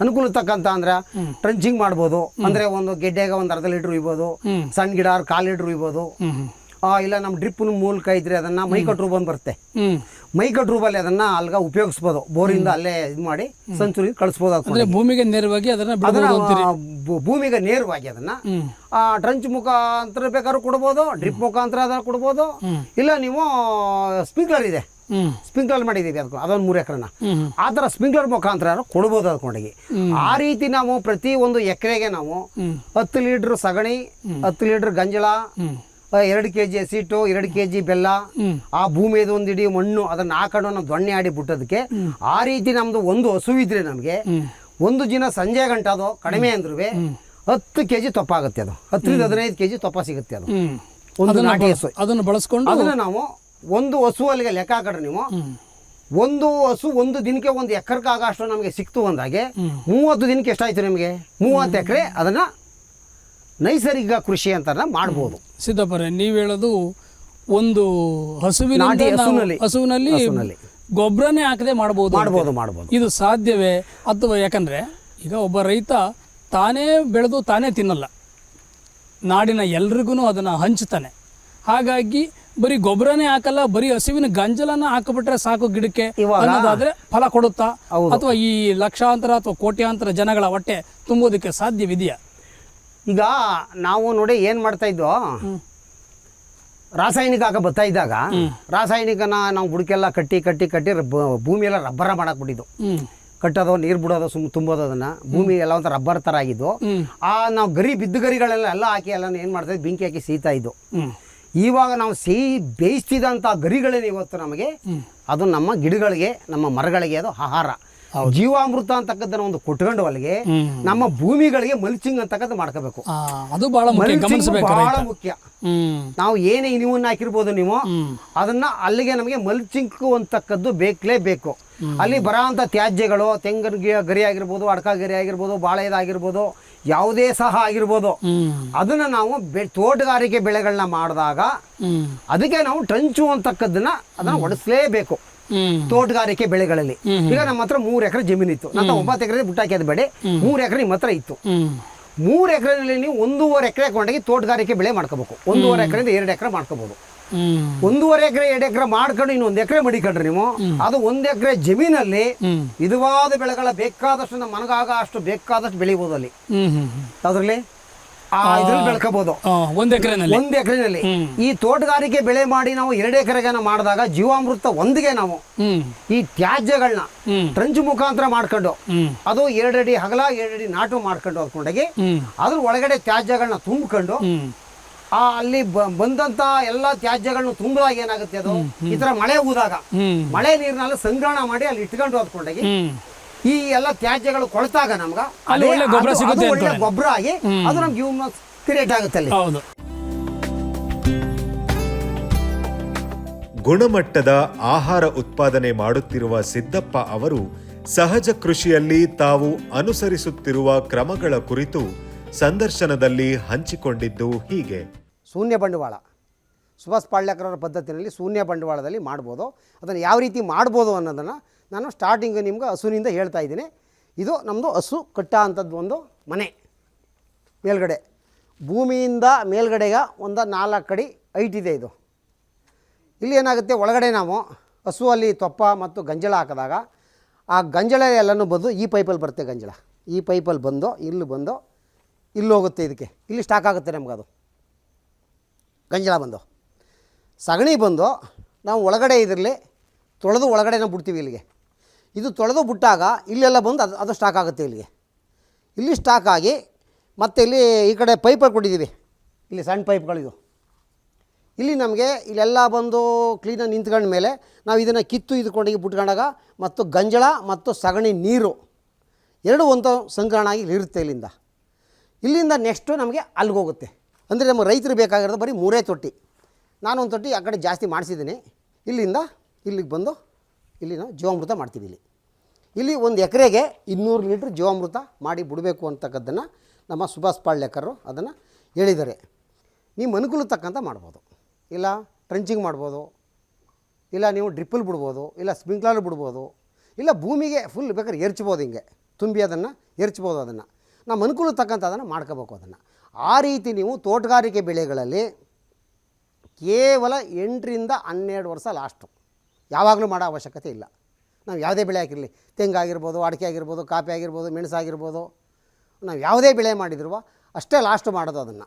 ಅನುಕೂಲ ತಕ್ಕಂತ ಅಂದ್ರೆ ಟ್ರಂಚಿಂಗ್ ಮಾಡ್ಬೋದು. ಅಂದ್ರೆ ಒಂದು ಗೆಡ್ಡೆಗೆ ಒಂದು ಅರ್ಧ ಲೀಟ್ರ್ ಹ್ಮ್. ಸಣ್ಣ ಗಿಡ ಕಾಲು ಲೀಟ್ರ್ ಆ, ಇಲ್ಲ ನಮ್ಮ ಡ್ರಿಪ್ನ ಮೂಲಕ ಇದ್ರೆ ಅದನ್ನ ಮೈಕಟ್ ರೂಪ ಅಂತ ಬರುತ್ತೆ. ಮೈಕಟ್ ರೂಪಲ್ಲಿ ಅದನ್ನ ಅಲ್ಗ ಉಪಯೋಗಿಸ್ಬೋದು. ಬೋರಿಂದ ಅಲ್ಲೇ ಇದು ಮಾಡಿ ಸಂಚುರಿ ಕಳಿಸ್ಬೋದು ಭೂಮಿಗೆ ನೇರವಾಗಿ ಅದನ್ನ ಆ, ಭೂಮಿಗೆ ನೇರವಾಗಿ ಅದನ್ನ. ಆ ಟ್ರಂಚ್ ಮುಖಾಂತರ ಬೇಕಾದ್ರೂ ಕೊಡ್ಬೋದು ಡ್ರಿಪ್ ಮುಖಾಂತರ ಅದನ್ನ ಕೊಡ್ಬೋದು. ಇಲ್ಲ ನೀವು ಸ್ಪ್ರಿಂಕ್ಲರ್ ಇದೆ. ಸ್ಪಿಂಕ್ಲರ್ ಸ್ಪ್ರಿಂಕ್ಲರ್ ಮಾಡಿದ್ದೀವಿ ಅದಕ್ಕೆ. ಅದೊಂದು ಮೂರು ಎಕರೆನ. ಆ ಥರ ಸ್ಪ್ರಿಂಕ್ಲರ್ ಮುಖಾಂತರ ಕೊಡ್ಬೋದು ಅದಕ್ಕೊಂಡಾಗಿ ಆ ರೀತಿ ನಾವು ಪ್ರತಿ ಒಂದು ಎಕರೆಗೆ ನಾವು ಹತ್ತು ಲೀಟ್ರ್ ಸಗಣಿ ಹತ್ತು ಲೀಟರ್ ಆ, ಎರಡು ಕೆ ಜಿ ಹಸಿಟ್ಟು ಎರಡು ಕೆ ಜಿ ಬೆಲ್ಲ ಆ ಭೂಮಿದು ಒಂದು ಇಡೀ ಮಣ್ಣು ಅದನ್ನ ಹಾಕೊಂಡು ನಾವು ದೊಣ್ಣೆ ಆಡಿ ಬಿಟ್ಟದಕ್ಕೆ ಆ ರೀತಿ ನಮ್ದು ಒಂದು ಹಸು ಇದ್ರೆ ನಮಗೆ ಒಂದು ದಿನ ಸಂಜೆ ಗಂಟೆ ಅದು ಕಡಿಮೆ ಅಂದ್ರೂ ಹತ್ತು ಕೆ ಜಿ ತೊಪ್ಪ ಆಗುತ್ತೆ ಅದು. ಹತ್ತರಿಂದ ಹದಿನೈದು ಕೆ ಜಿ ತೊಪ್ಪ ಸಿಗುತ್ತೆ ಅದು. ಒಂದು ನಾಟಿ ಹಸು. ಅದನ್ನು ಬಳಸ್ಕೊಂಡು ಅದನ್ನ ನಾವು ಒಂದು ಹಸು ಅಲ್ಲಿಗೆ ಲೆಕ್ಕ ಹಾಕಿದ್ರೆ ನೀವು ಒಂದು ಹಸು ಒಂದು ದಿನಕ್ಕೆ ಒಂದು ಎಕರೆಗಾಗ ಅಷ್ಟು ನಮಗೆ ಸಿಕ್ತು ಅಂದಾಗೆ ಮೂವತ್ತು ದಿನಕ್ಕೆ ಎಷ್ಟಾಯ್ತು ನಿಮಗೆ? ಮೂವತ್ತು ಎಕರೆ ಅದನ್ನ ನೈಸರ್ಗಿಕ ಕೃಷಿ ಅಂತ ಮಾಡ್ಬೋದು. ಸಿದ್ದಪ್ಪರೇ ನೀವು ಹೇಳೋದು ಒಂದು ಹಸುವಿನ ಹಸುವಿನಲ್ಲಿ. ಗೊಬ್ಬರನೇ ಹಾಕದೆ ಮಾಡಬಹುದು ಮಾಡಬಹುದು ಮಾಡಬಹುದು ಇದು ಸಾಧ್ಯವೇ? ಅಥವಾ ಯಾಕಂದ್ರೆ ಈಗ ಒಬ್ಬ ರೈತ ತಾನೇ ಬೆಳೆದು ತಾನೇ ತಿನ್ನಲ್ಲ. ನಾಡಿನ ಎಲ್ರಿಗೂ ಅದನ್ನ ಹಂಚ್ತಾನೆ. ಹಾಗಾಗಿ ಬರೀ ಗೊಬ್ಬರನೇ ಹಾಕಲ್ಲ ಬರೀ ಹಸುವಿನ ಗಂಜಲನ್ನ ಹಾಕಿಬಿಟ್ರೆ ಸಾಕು ಗಿಡಕ್ಕೆ ಅನ್ನೋದಾದ್ರೆ ಫಲ ಕೊಡುತ್ತಾ. ಅಥವಾ ಈ ಲಕ್ಷಾಂತರ ಅಥವಾ ಕೋಟ್ಯಾಂತರ ಜನಗಳ ಹೊಟ್ಟೆ ತುಂಬೋದಕ್ಕೆ ಸಾಧ್ಯವಿದೆಯಾ? ಈಗ ನಾವು ನೋಡಿ ಏನು ಮಾಡ್ತಾ ಇದ್ವು? ರಾಸಾಯನಿಕ ಹಾಕ ಬರ್ತಾ ಇದ್ದಾಗ ರಾಸಾಯನಿಕನ ನಾವು ಬುಡಕ್ಕೆಲ್ಲ ಕಟ್ಟಿ ಕಟ್ಟಿ ಕಟ್ಟಿ ರಬ್ಬ ಭೂಮಿ ಎಲ್ಲ ರಬ್ಬರ ಮಾಡಕ್ ಬಿಟ್ಟಿದ್ದು. ಹ್ಮ್. ಕಟ್ಟೋದು ನೀರು ಬಿಡೋದು ಸುಮ್ ತುಂಬೋದು ಅದನ್ನ. ಭೂಮಿ ಎಲ್ಲ ಒಂಥರ ರಬ್ಬರ್ ಥರ ಆಗಿದ್ದು. ಆ ನಾವು ಗರಿ ಬಿದ್ದು ಗರಿಗಳೆಲ್ಲ ಎಲ್ಲ ಹಾಕಿ ಎಲ್ಲ ಏನು ಮಾಡ್ತಾ ಇದ್ವಿ? ಬೆಂಕಿ ಹಾಕಿ ಸೀತಾ ಇದ್ದು. ಇವಾಗ ನಾವು ಸಿಹಿ ಬೇಯಿಸ್ತಿದಂಥ ಗರಿಗಳೇನು ಇವತ್ತು ನಮಗೆ? ಅದು ನಮ್ಮ ಗಿಡಗಳಿಗೆ ನಮ್ಮ ಮರಗಳಿಗೆ ಅದು ಆಹಾರ. ಜೀವಾಮೃತ ಅಂತಕ್ಕದ್ದನ್ನ ಒಂದು ಕೊಟ್ಕೊಂಡು ಅಲ್ಲಿಗೆ ನಮ್ಮ ಭೂಮಿಗಳಿಗೆ ಮಲ್ಚಿಂಗ್ ಅಂತಕ್ಕದ್ದು ಮಾಡ್ಕೋಬೇಕು. ಅದು ಬಹಳ ಬಹಳ ಮುಖ್ಯ. ನಾವು ಏನೇ ಇನಿವನ್ನ ಹಾಕಿರ್ಬೋದು ನೀವು ಅದನ್ನ ಅಲ್ಲಿಗೆ ನಮಗೆ ಮಲ್ಚಿಂಗ್ ಅಂತಕ್ಕದ್ದು ಬೇಕಲೇಬೇಕು ಅಲ್ಲಿ ಬರೋಂಥ ತ್ಯಾಜ್ಯಗಳು ತೆಂಗಿನ ಗರಿ ಆಗಿರ್ಬೋದು ಅಡ್ಕ ಗರಿ ಆಗಿರ್ಬೋದು ಬಾಳೆದಾಗಿರ್ಬೋದು ಯಾವುದೇ ಸಹ ಆಗಿರ್ಬೋದು. ಅದನ್ನ ನಾವು ತೋಟಗಾರಿಕೆ ಬೆಳೆಗಳನ್ನ ಮಾಡಿದಾಗ ಅದಕ್ಕೆ ನಾವು ಟ್ರಂಚು ಅಂತಕ್ಕದ್ದನ್ನ ಅದನ್ನ ಒಡಿಸ್ಲೇಬೇಕು. ತೋಟಗಾರಿಕೆ ಬೆಳೆಗಳಲ್ಲಿ. ಈಗ ನಮ್ಮ ಹತ್ರ ಮೂರ್ ಎಕರೆ ಜಮೀನು ಇತ್ತು. ನನ್ನ ಒಂಬತ್ತು ಎಕರೆ ಬುಟ್ಟಾಕಿ ಬೇಡ ಮೂರ್ ಎಕರೆ ನಿಮ್ಮ ಹತ್ರ ಇತ್ತು. ಮೂರ್ ಎಕರೆನಲ್ಲಿ ನೀವು ಒಂದೂವರೆ ಎಕರೆ ಕೊಂಡೋಗಿ ತೋಟಗಾರಿಕೆ ಬೆಳೆ ಮಾಡ್ಕೋಬೇಕು. ಒಂದೂವರೆ ಎಕರೆಯಿಂದ ಎರಡು ಎಕರೆ ಮಾಡ್ಕೋಬಹುದು ಒಂದೂವರೆ ಎಕರೆ ಎರಡು ಎಕರೆ ಮಾಡ್ಕೊಂಡು ಇನ್ನು ಒಂದು ಎಕರೆ ಮಡಿಕೊಂಡ್ರಿ ನೀವು. ಅದು ಒಂದ್ ಎಕರೆ ಜಮೀನಲ್ಲಿ. ವಿಧವಾದ ಬೆಳೆಗಳ ಬೇಕಾದಷ್ಟು ನಮ್ಮ ಮನಗಾಗ ಅಷ್ಟು ಬೇಕಾದಷ್ಟು ಬೆಳಿಬಹುದು ಅಲ್ಲಿ. ಅದ್ರಲ್ಲಿ ಇದ್ರಲ್ಲಿ ಬೆಳ್ಕೋಬಹುದು ಒಂದ್ ಎಕರೆನಲ್ಲಿ. ಒಂದು ಎಕರೆನಲ್ಲಿ. ಈ ತೋಟಗಾರಿಕೆ ಬೆಳೆ ಮಾಡಿ ನಾವು ಎರಡು ಎಕರೆಗೆ ಮಾಡಿದಾಗ ಜೀವಾಮೃತ ಒಂದಿಗೆ ನಾವು ಈ ತ್ಯಾಜ್ಯಗಳನ್ನ ಟ್ರಂಚ್ ಮುಖಾಂತರ ಮಾಡ್ಕೊಂಡು ಅದು ಎರಡಡಿ ಹಗಲ ಎರಡಡಿ ನಾಟು ಮಾಡ್ಕೊಂಡು ಅದ್ಕೊಂಡಾಗಿ ಅದ್ರ ಒಳಗಡೆ ತ್ಯಾಜ್ಯಗಳನ್ನ ತುಂಬಿಕೊಂಡು ಆ ಅಲ್ಲಿ ಬಂದಂತ ಎಲ್ಲಾ ತ್ಯಾಜ್ಯಗಳನ್ನ ತುಂಬಿದಾಗ ಏನಾಗುತ್ತೆ ಅದು? ಈ ತರ ಮಳೆ ಹೋದಾಗ ಮಳೆ ನೀರಿನಲ್ಲಿ ಸಂಗ್ರಹಣ ಮಾಡಿ ಅಲ್ಲಿ ಇಟ್ಕೊಂಡು ಹೋದ್ಕೊಂಡಾಗಿ ಈ ಎಲ್ಲ ತ್ಯಾಜ್ಯಗಳು ಕೊಳ್ತಾಗ ನಮ್ಗ ಒಳ್ಳೆ ಗೊಬ್ಬರ ಸಿಗುತ್ತೆ ಒಳ್ಳೆ ಗೊಬ್ಬರ ಆಗಿ ಅದು ನಮ್ಗೆ ಜೀವನ ಕ್ರಿಯೇಟ್ ಆಗುತ್ತೆ ಅಲ್ಲಿ. ಹೌದು. ಗುಣಮಟ್ಟದ ಆಹಾರ ಉತ್ಪಾದನೆ ಮಾಡುತ್ತಿರುವ ಸಿದ್ದಪ್ಪ ಅವರು ಸಹಜ ಕೃಷಿಯಲ್ಲಿ ತಾವು ಅನುಸರಿಸುತ್ತಿರುವ ಕ್ರಮಗಳ ಕುರಿತು ಸಂದರ್ಶನದಲ್ಲಿ ಹಂಚಿಕೊಂಡಿದ್ದು ಹೀಗೆ. ಶೂನ್ಯ ಬಂಡವಾಳ. ಸುಭಾಷ್ ಪಾಳ್ಯಕರವರ ಪದ್ಧತಿಯಲ್ಲಿ ಶೂನ್ಯ ಬಂಡವಾಳದಲ್ಲಿ ಮಾಡ್ಬೋದು. ಅದನ್ನು ಯಾವ ರೀತಿ ಮಾಡ್ಬೋದು ಅನ್ನೋದನ್ನು ನಾನು ಸ್ಟಾರ್ಟಿಂಗ್ ನಿಮ್ಗೆ ಹಸುವಿನಿಂದ ಹೇಳ್ತಾ ಇದ್ದೀನಿ. ಇದು ನಮ್ಮದು ಹಸು ಕಟ್ಟ ಅಂಥದ್ದು ಒಂದು ಮನೆ. ಮೇಲ್ಗಡೆ. ಭೂಮಿಯಿಂದ ಮೇಲ್ಗಡೆಗೆ ಒಂದು ನಾಲ್ಕು ಅಡಿ ಹೈಟ್ ಇದೆ ಇದು. ಇಲ್ಲಿ ಏನಾಗುತ್ತೆ? ಒಳಗಡೆ ನಾವು ಹಸುವಲ್ಲಿ ತೊಪ್ಪ ಮತ್ತು ಗಂಜಳ ಹಾಕಿದಾಗ ಆ ಗಂಜಳ ಎಲ್ಲನೂ ಬಂದು ಈ ಪೈಪಲ್ಲಿ ಬರುತ್ತೆ ಗಂಜಳ. ಈ ಪೈಪಲ್ಲಿ ಬಂದು, ಇಲ್ಲಿ ಬಂದು, ಇಲ್ಲಿ ಹೋಗುತ್ತೆ ಇದಕ್ಕೆ. ಇಲ್ಲಿ ಸ್ಟಾಕ್ ಆಗುತ್ತೆ ನಮ್ಗೆ ಅದು. ಗಂಜಲ ಬಂದು. ಸಗಣಿ ಬಂದು ನಾವು ಒಳಗಡೆ ಇದರಲ್ಲಿ ತೊಳೆದು ಒಳಗಡೆ ನಾವು ಬಿಡ್ತೀವಿ ಇಲ್ಲಿಗೆ. ಇದು ತೊಳೆದು ಬಿಟ್ಟಾಗ ಇಲ್ಲೆಲ್ಲ ಬಂದು ಅದು ಅದು ಸ್ಟಾಕ್ ಆಗುತ್ತೆ ಇಲ್ಲಿಗೆ. ಇಲ್ಲಿ ಸ್ಟಾಕ್ ಆಗಿ ಮತ್ತು ಇಲ್ಲಿ ಈ ಕಡೆ ಪೈಪಲ್ಲಿ ಕೊಟ್ಟಿದ್ದೀವಿ. ಇಲ್ಲಿ ಸಣ್ಣ ಪೈಪ್ಗಳಿದು ಇಲ್ಲಿ ನಮಗೆ ಇಲ್ಲೆಲ್ಲ ಬಂದು ಕ್ಲೀನಾಗಿ ನಿಂತ್ಕೊಂಡ ಮೇಲೆ ನಾವು ಇದನ್ನು ಕಿತ್ತು ಇದ್ಕೊಂಡೋಗಿ ಬಿಟ್ಕೊಂಡಾಗ ಮತ್ತು ಗಂಜಳ ಮತ್ತು ಸಗಣಿ ನೀರು ಎರಡು ಒಂದು ಸಂಗ್ರಹಣ ಆಗಿ ಇಲ್ಲಿರುತ್ತೆ ಇಲ್ಲಿಂದ. ಇಲ್ಲಿಂದ ನೆಕ್ಸ್ಟು ನಮಗೆ ಅಲ್ಲಿಗೆ ಹೋಗುತ್ತೆ. ಅಂದರೆ ನಮ್ಮ ರೈತರು ಬೇಕಾಗಿರೋದು ಬರೀ ಮೂರೇ ತೊಟ್ಟಿ. ನಾನು ಒಂದು ತೊಟ್ಟಿ ಆ ಕಡೆ ಜಾಸ್ತಿ ಮಾಡಿಸಿದ್ದೀನಿ. ಇಲ್ಲಿಂದ ಇಲ್ಲಿಗೆ ಬಂದು ಇಲ್ಲಿ ನಾವು ಜೀವಾಮೃತ ಮಾಡ್ತೀವಿ ಇಲ್ಲಿ. ಇಲ್ಲಿ ಒಂದು ಎಕರೆಗೆ ಇನ್ನೂರು ಲೀಟ್ರ್ ಜೀವಾಮೃತ ಮಾಡಿ ಬಿಡಬೇಕು ಅಂತಕ್ಕದ್ದನ್ನು ನಮ್ಮ ಸುಭಾಷ್ ಪಾಳ್ಯಕರು ಅದನ್ನು ಹೇಳಿದ್ದಾರೆ. ನಿಮ್ಮ ಅನುಕೂಲ ತಕ್ಕಂಥ ಮಾಡ್ಬೋದು. ಇಲ್ಲ ಟ್ರೆಂಚಿಂಗ್ ಮಾಡ್ಬೋದು. ಇಲ್ಲ ನೀವು ಡ್ರಿಪ್ಪಲ್ಲಿ ಬಿಡ್ಬೋದು. ಇಲ್ಲ ಸ್ಪ್ರಿಂಕ್ಲರ್ ಬಿಡ್ಬೋದು. ಇಲ್ಲ ಭೂಮಿಗೆ ಫುಲ್ ಬೇಕಾದ್ರೆ ಎರ್ಚ್ಬೋದು ಹಿಂಗೆ. ತುಂಬಿ ಅದನ್ನು ಎರಚ್ಬೋದು ಅದನ್ನು. ನಮ್ಮ ಅನುಕೂಲ ತಕ್ಕಂಥ ಅದನ್ನು ಮಾಡ್ಕೋಬೇಕು ಅದನ್ನು. ಆ ರೀತಿ ನೀವು ತೋಟಗಾರಿಕೆ ಬೆಳೆಗಳಲ್ಲಿ ಕೇವಲ ಎಂಟರಿಂದ ಹನ್ನೆರಡು ವರ್ಷ ಲಾಸ್ಟು ಯಾವಾಗಲೂ ಮಾಡೋ ಅವಶ್ಯಕತೆ ಇಲ್ಲ. ನಾವು ಯಾವುದೇ ಬೆಳೆ ಹಾಕಿರಲಿ ತೆಂಗಾಗಿರ್ಬೋದು ಅಡಿಕೆ ಆಗಿರ್ಬೋದು, ಕಾಫಿ ಆಗಿರ್ಬೋದು ಮೆಣಸಾಗಿರ್ಬೋದು ನಾವು ಯಾವುದೇ ಬೆಳೆ ಮಾಡಿದ್ರು ಅಷ್ಟೇ ಲಾಸ್ಟ್ ಮಾಡೋದು ಅದನ್ನು.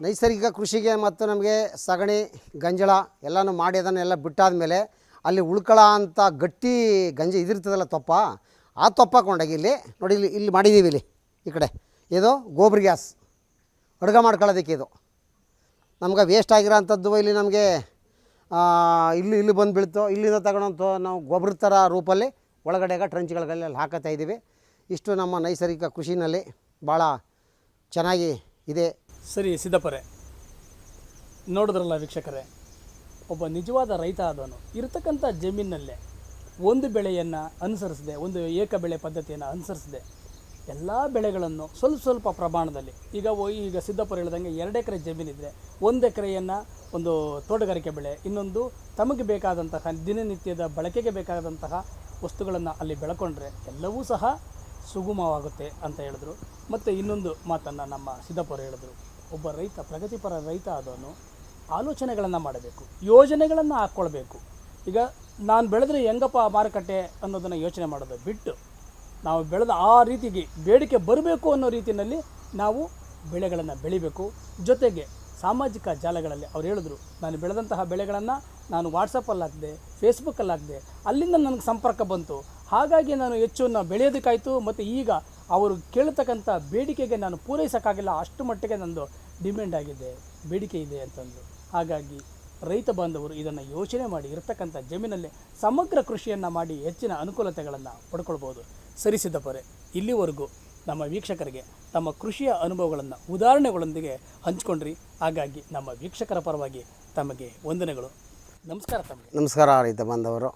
ನೈಸರ್ಗಿಕ ಕೃಷಿಗೆ ಮತ್ತು ನಮಗೆ ಸಗಣಿ, ಗಂಜಳ ಎಲ್ಲನೂ ಮಾಡಿ ಅದನ್ನೆಲ್ಲ ಬಿಟ್ಟಾದ ಮೇಲೆ ಅಲ್ಲಿ ಉಳ್ಕಳ ಅಂತ ಗಟ್ಟಿ ಗಂಜಿ ಇದಿರ್ತದಲ್ಲ ತೊಪ್ಪ, ಆ ತೊಪ್ಪ ಕೊಂಡೋಗಿ ಇಲ್ಲಿ ನೋಡಿ ಇಲ್ಲಿ ಇಲ್ಲಿ ಮಾಡಿದ್ದೀವಿ ಇಲ್ಲಿ ಈ ಕಡೆ. ಇದು ಗೋಬ್ರು ಗ್ಯಾಸ್. ಅಡುಗೆ ಮಾಡ್ಕೊಳ್ಳೋದಕ್ಕೆ ಇದು. ನಮ್ಗೆ ವೇಸ್ಟ್ ಆಗಿರೋ ಅಂಥದ್ದು ಇಲ್ಲಿ ನಮಗೆ ಇಲ್ಲಿ ಇಲ್ಲಿ ಬಂದು ಬೀಳ್ತೋ. ಇಲ್ಲಿಂದ ತಗೊಳೋಂಥ ನಾವು ಗೊಬ್ಬರ ಥರ ರೂಪಲ್ಲಿ ಒಳಗಡೆಗೆ ಟ್ರೆಂಚ್ಗಳಲ್ಲಿ ಹಾಕತ್ತಾ ಇದ್ದೀವಿ. ಇಷ್ಟು ನಮ್ಮ ನೈಸರ್ಗಿಕ ಕೃಷಿನಲ್ಲಿ ಭಾಳ ಚೆನ್ನಾಗಿ ಇದೆ. ಸರಿ, ಸಿದ್ದಪ್ಪರೇ. ನೋಡಿದ್ರಲ್ಲ ವೀಕ್ಷಕರೇ, ಒಬ್ಬ ನಿಜವಾದ ರೈತ ಆದವನು, ಇರತಕ್ಕಂಥ ಜಮೀನಲ್ಲೇ ಒಂದು ಬೆಳೆಯನ್ನು ಅನುಸರಿಸಿದೆ, ಒಂದು ಏಕ ಬೆಳೆ ಪದ್ಧತಿಯನ್ನು ಅನುಸರಿಸಿದೆ, ಎಲ್ಲ ಬೆಳೆಗಳನ್ನು ಸ್ವಲ್ಪ ಸ್ವಲ್ಪ ಪ್ರಮಾಣದಲ್ಲಿ, ಈಗ ಈಗ ಸಿದ್ದಪ್ಪರು ಹೇಳ್ದಂಗೆ ಎರಡು ಎಕರೆ ಜಮೀನಿದ್ರೆ, ಒಂದು ಎಕರೆಯನ್ನು ಒಂದು ತೋಟಗಾರಿಕೆ ಬೆಳೆ. ಇನ್ನೊಂದು ತಮಗೆ ಬೇಕಾದಂತಹ ದಿನನಿತ್ಯದ ಬಳಕೆಗೆ ಬೇಕಾದಂತಹ ವಸ್ತುಗಳನ್ನು ಅಲ್ಲಿ ಬೆಳ್ಕೊಂಡ್ರೆ ಎಲ್ಲವೂ ಸಹ ಸುಗಮವಾಗುತ್ತೆ ಅಂತ ಹೇಳಿದ್ರು. ಮತ್ತು ಇನ್ನೊಂದು ಮಾತನ್ನು ನಮ್ಮ ಸಿದ್ದಪ್ಪರು ಹೇಳಿದ್ರು. ಒಬ್ಬ ರೈತ, ಪ್ರಗತಿಪರ ರೈತ ಆದವನು ಆಲೋಚನೆಗಳನ್ನು ಮಾಡಬೇಕು, ಯೋಜನೆಗಳನ್ನು ಹಾಕ್ಕೊಳ್ಬೇಕು. ಈಗ ನಾನು ಬೆಳೆದ್ರೆ ಹೆಂಗಪ್ಪ ಮಾರುಕಟ್ಟೆ ಅನ್ನೋದನ್ನು ಯೋಚನೆ ಮಾಡೋದು ಬಿಟ್ಟು ನಾವು ಬೆಳೆದ ಆ ರೀತಿಗೆ ಬೇಡಿಕೆ ಬರಬೇಕು ಅನ್ನೋ ರೀತಿಯಲ್ಲಿ ನಾವು ಬೆಳೆಗಳನ್ನು ಬೆಳಿಬೇಕು. ಜೊತೆಗೆ ಸಾಮಾಜಿಕ ಜಾಲಗಳಲ್ಲಿ ಅವ್ರು ಹೇಳಿದ್ರು, ನಾನು ಬೆಳೆದಂತಹ ಬೆಳೆಗಳನ್ನು ನಾನು ವಾಟ್ಸಪ್ಪಲ್ಲಿ ಹಾಕಿದೆ ಫೇಸ್ಬುಕ್ಕಲ್ಲಿ ಹಾಕಿದೆ ಅಲ್ಲಿಂದ ನನಗೆ ಸಂಪರ್ಕ ಬಂತು. ಹಾಗಾಗಿ ನಾನು ಹೆಚ್ಚು ನಾನು ಬೆಳೆಯೋದಕ್ಕಾಯಿತು ಮತ್ತು ಈಗ ಅವರು ಕೇಳ್ತಕ್ಕಂಥ ಬೇಡಿಕೆಗೆ ನಾನು ಪೂರೈಸೋಕ್ಕಾಗಿಲ್ಲ, ಅಷ್ಟು ಮಟ್ಟಿಗೆ ನಂದು ಡಿಮ್ಯಾಂಡ್ ಆಗಿದೆ, ಬೇಡಿಕೆ ಇದೆ ಅಂತಂದು. ಹಾಗಾಗಿ ರೈತ ಬಾಂಧವರು ಇದನ್ನು ಯೋಚನೆ ಮಾಡಿ ಇರತಕ್ಕಂಥ ಜಮೀನಲ್ಲಿ ಸಮಗ್ರ ಕೃಷಿಯನ್ನು ಮಾಡಿ ಹೆಚ್ಚಿನ ಅನುಕೂಲತೆಗಳನ್ನು ಪಡ್ಕೊಳ್ಬೋದು. ಸರಿ ಪರೆ ಇಲ್ಲಿವರೆಗೂ ನಮ್ಮ ವೀಕ್ಷಕರಿಗೆ ತಮ್ಮ ಕೃಷಿಯ ಅನುಭವಗಳನ್ನು, ಉದಾಹರಣೆಗಳೊಂದಿಗೆ ಹಂಚಿಕೊಂಡ್ರಿ. ಹಾಗಾಗಿ ನಮ್ಮ ವೀಕ್ಷಕರ ಪರವಾಗಿ ತಮಗೆ ವಂದನೆಗಳು. ನಮಸ್ಕಾರ ತಮಗೆ. ನಮಸ್ಕಾರ ರೈತ ಬಾಂಧವರು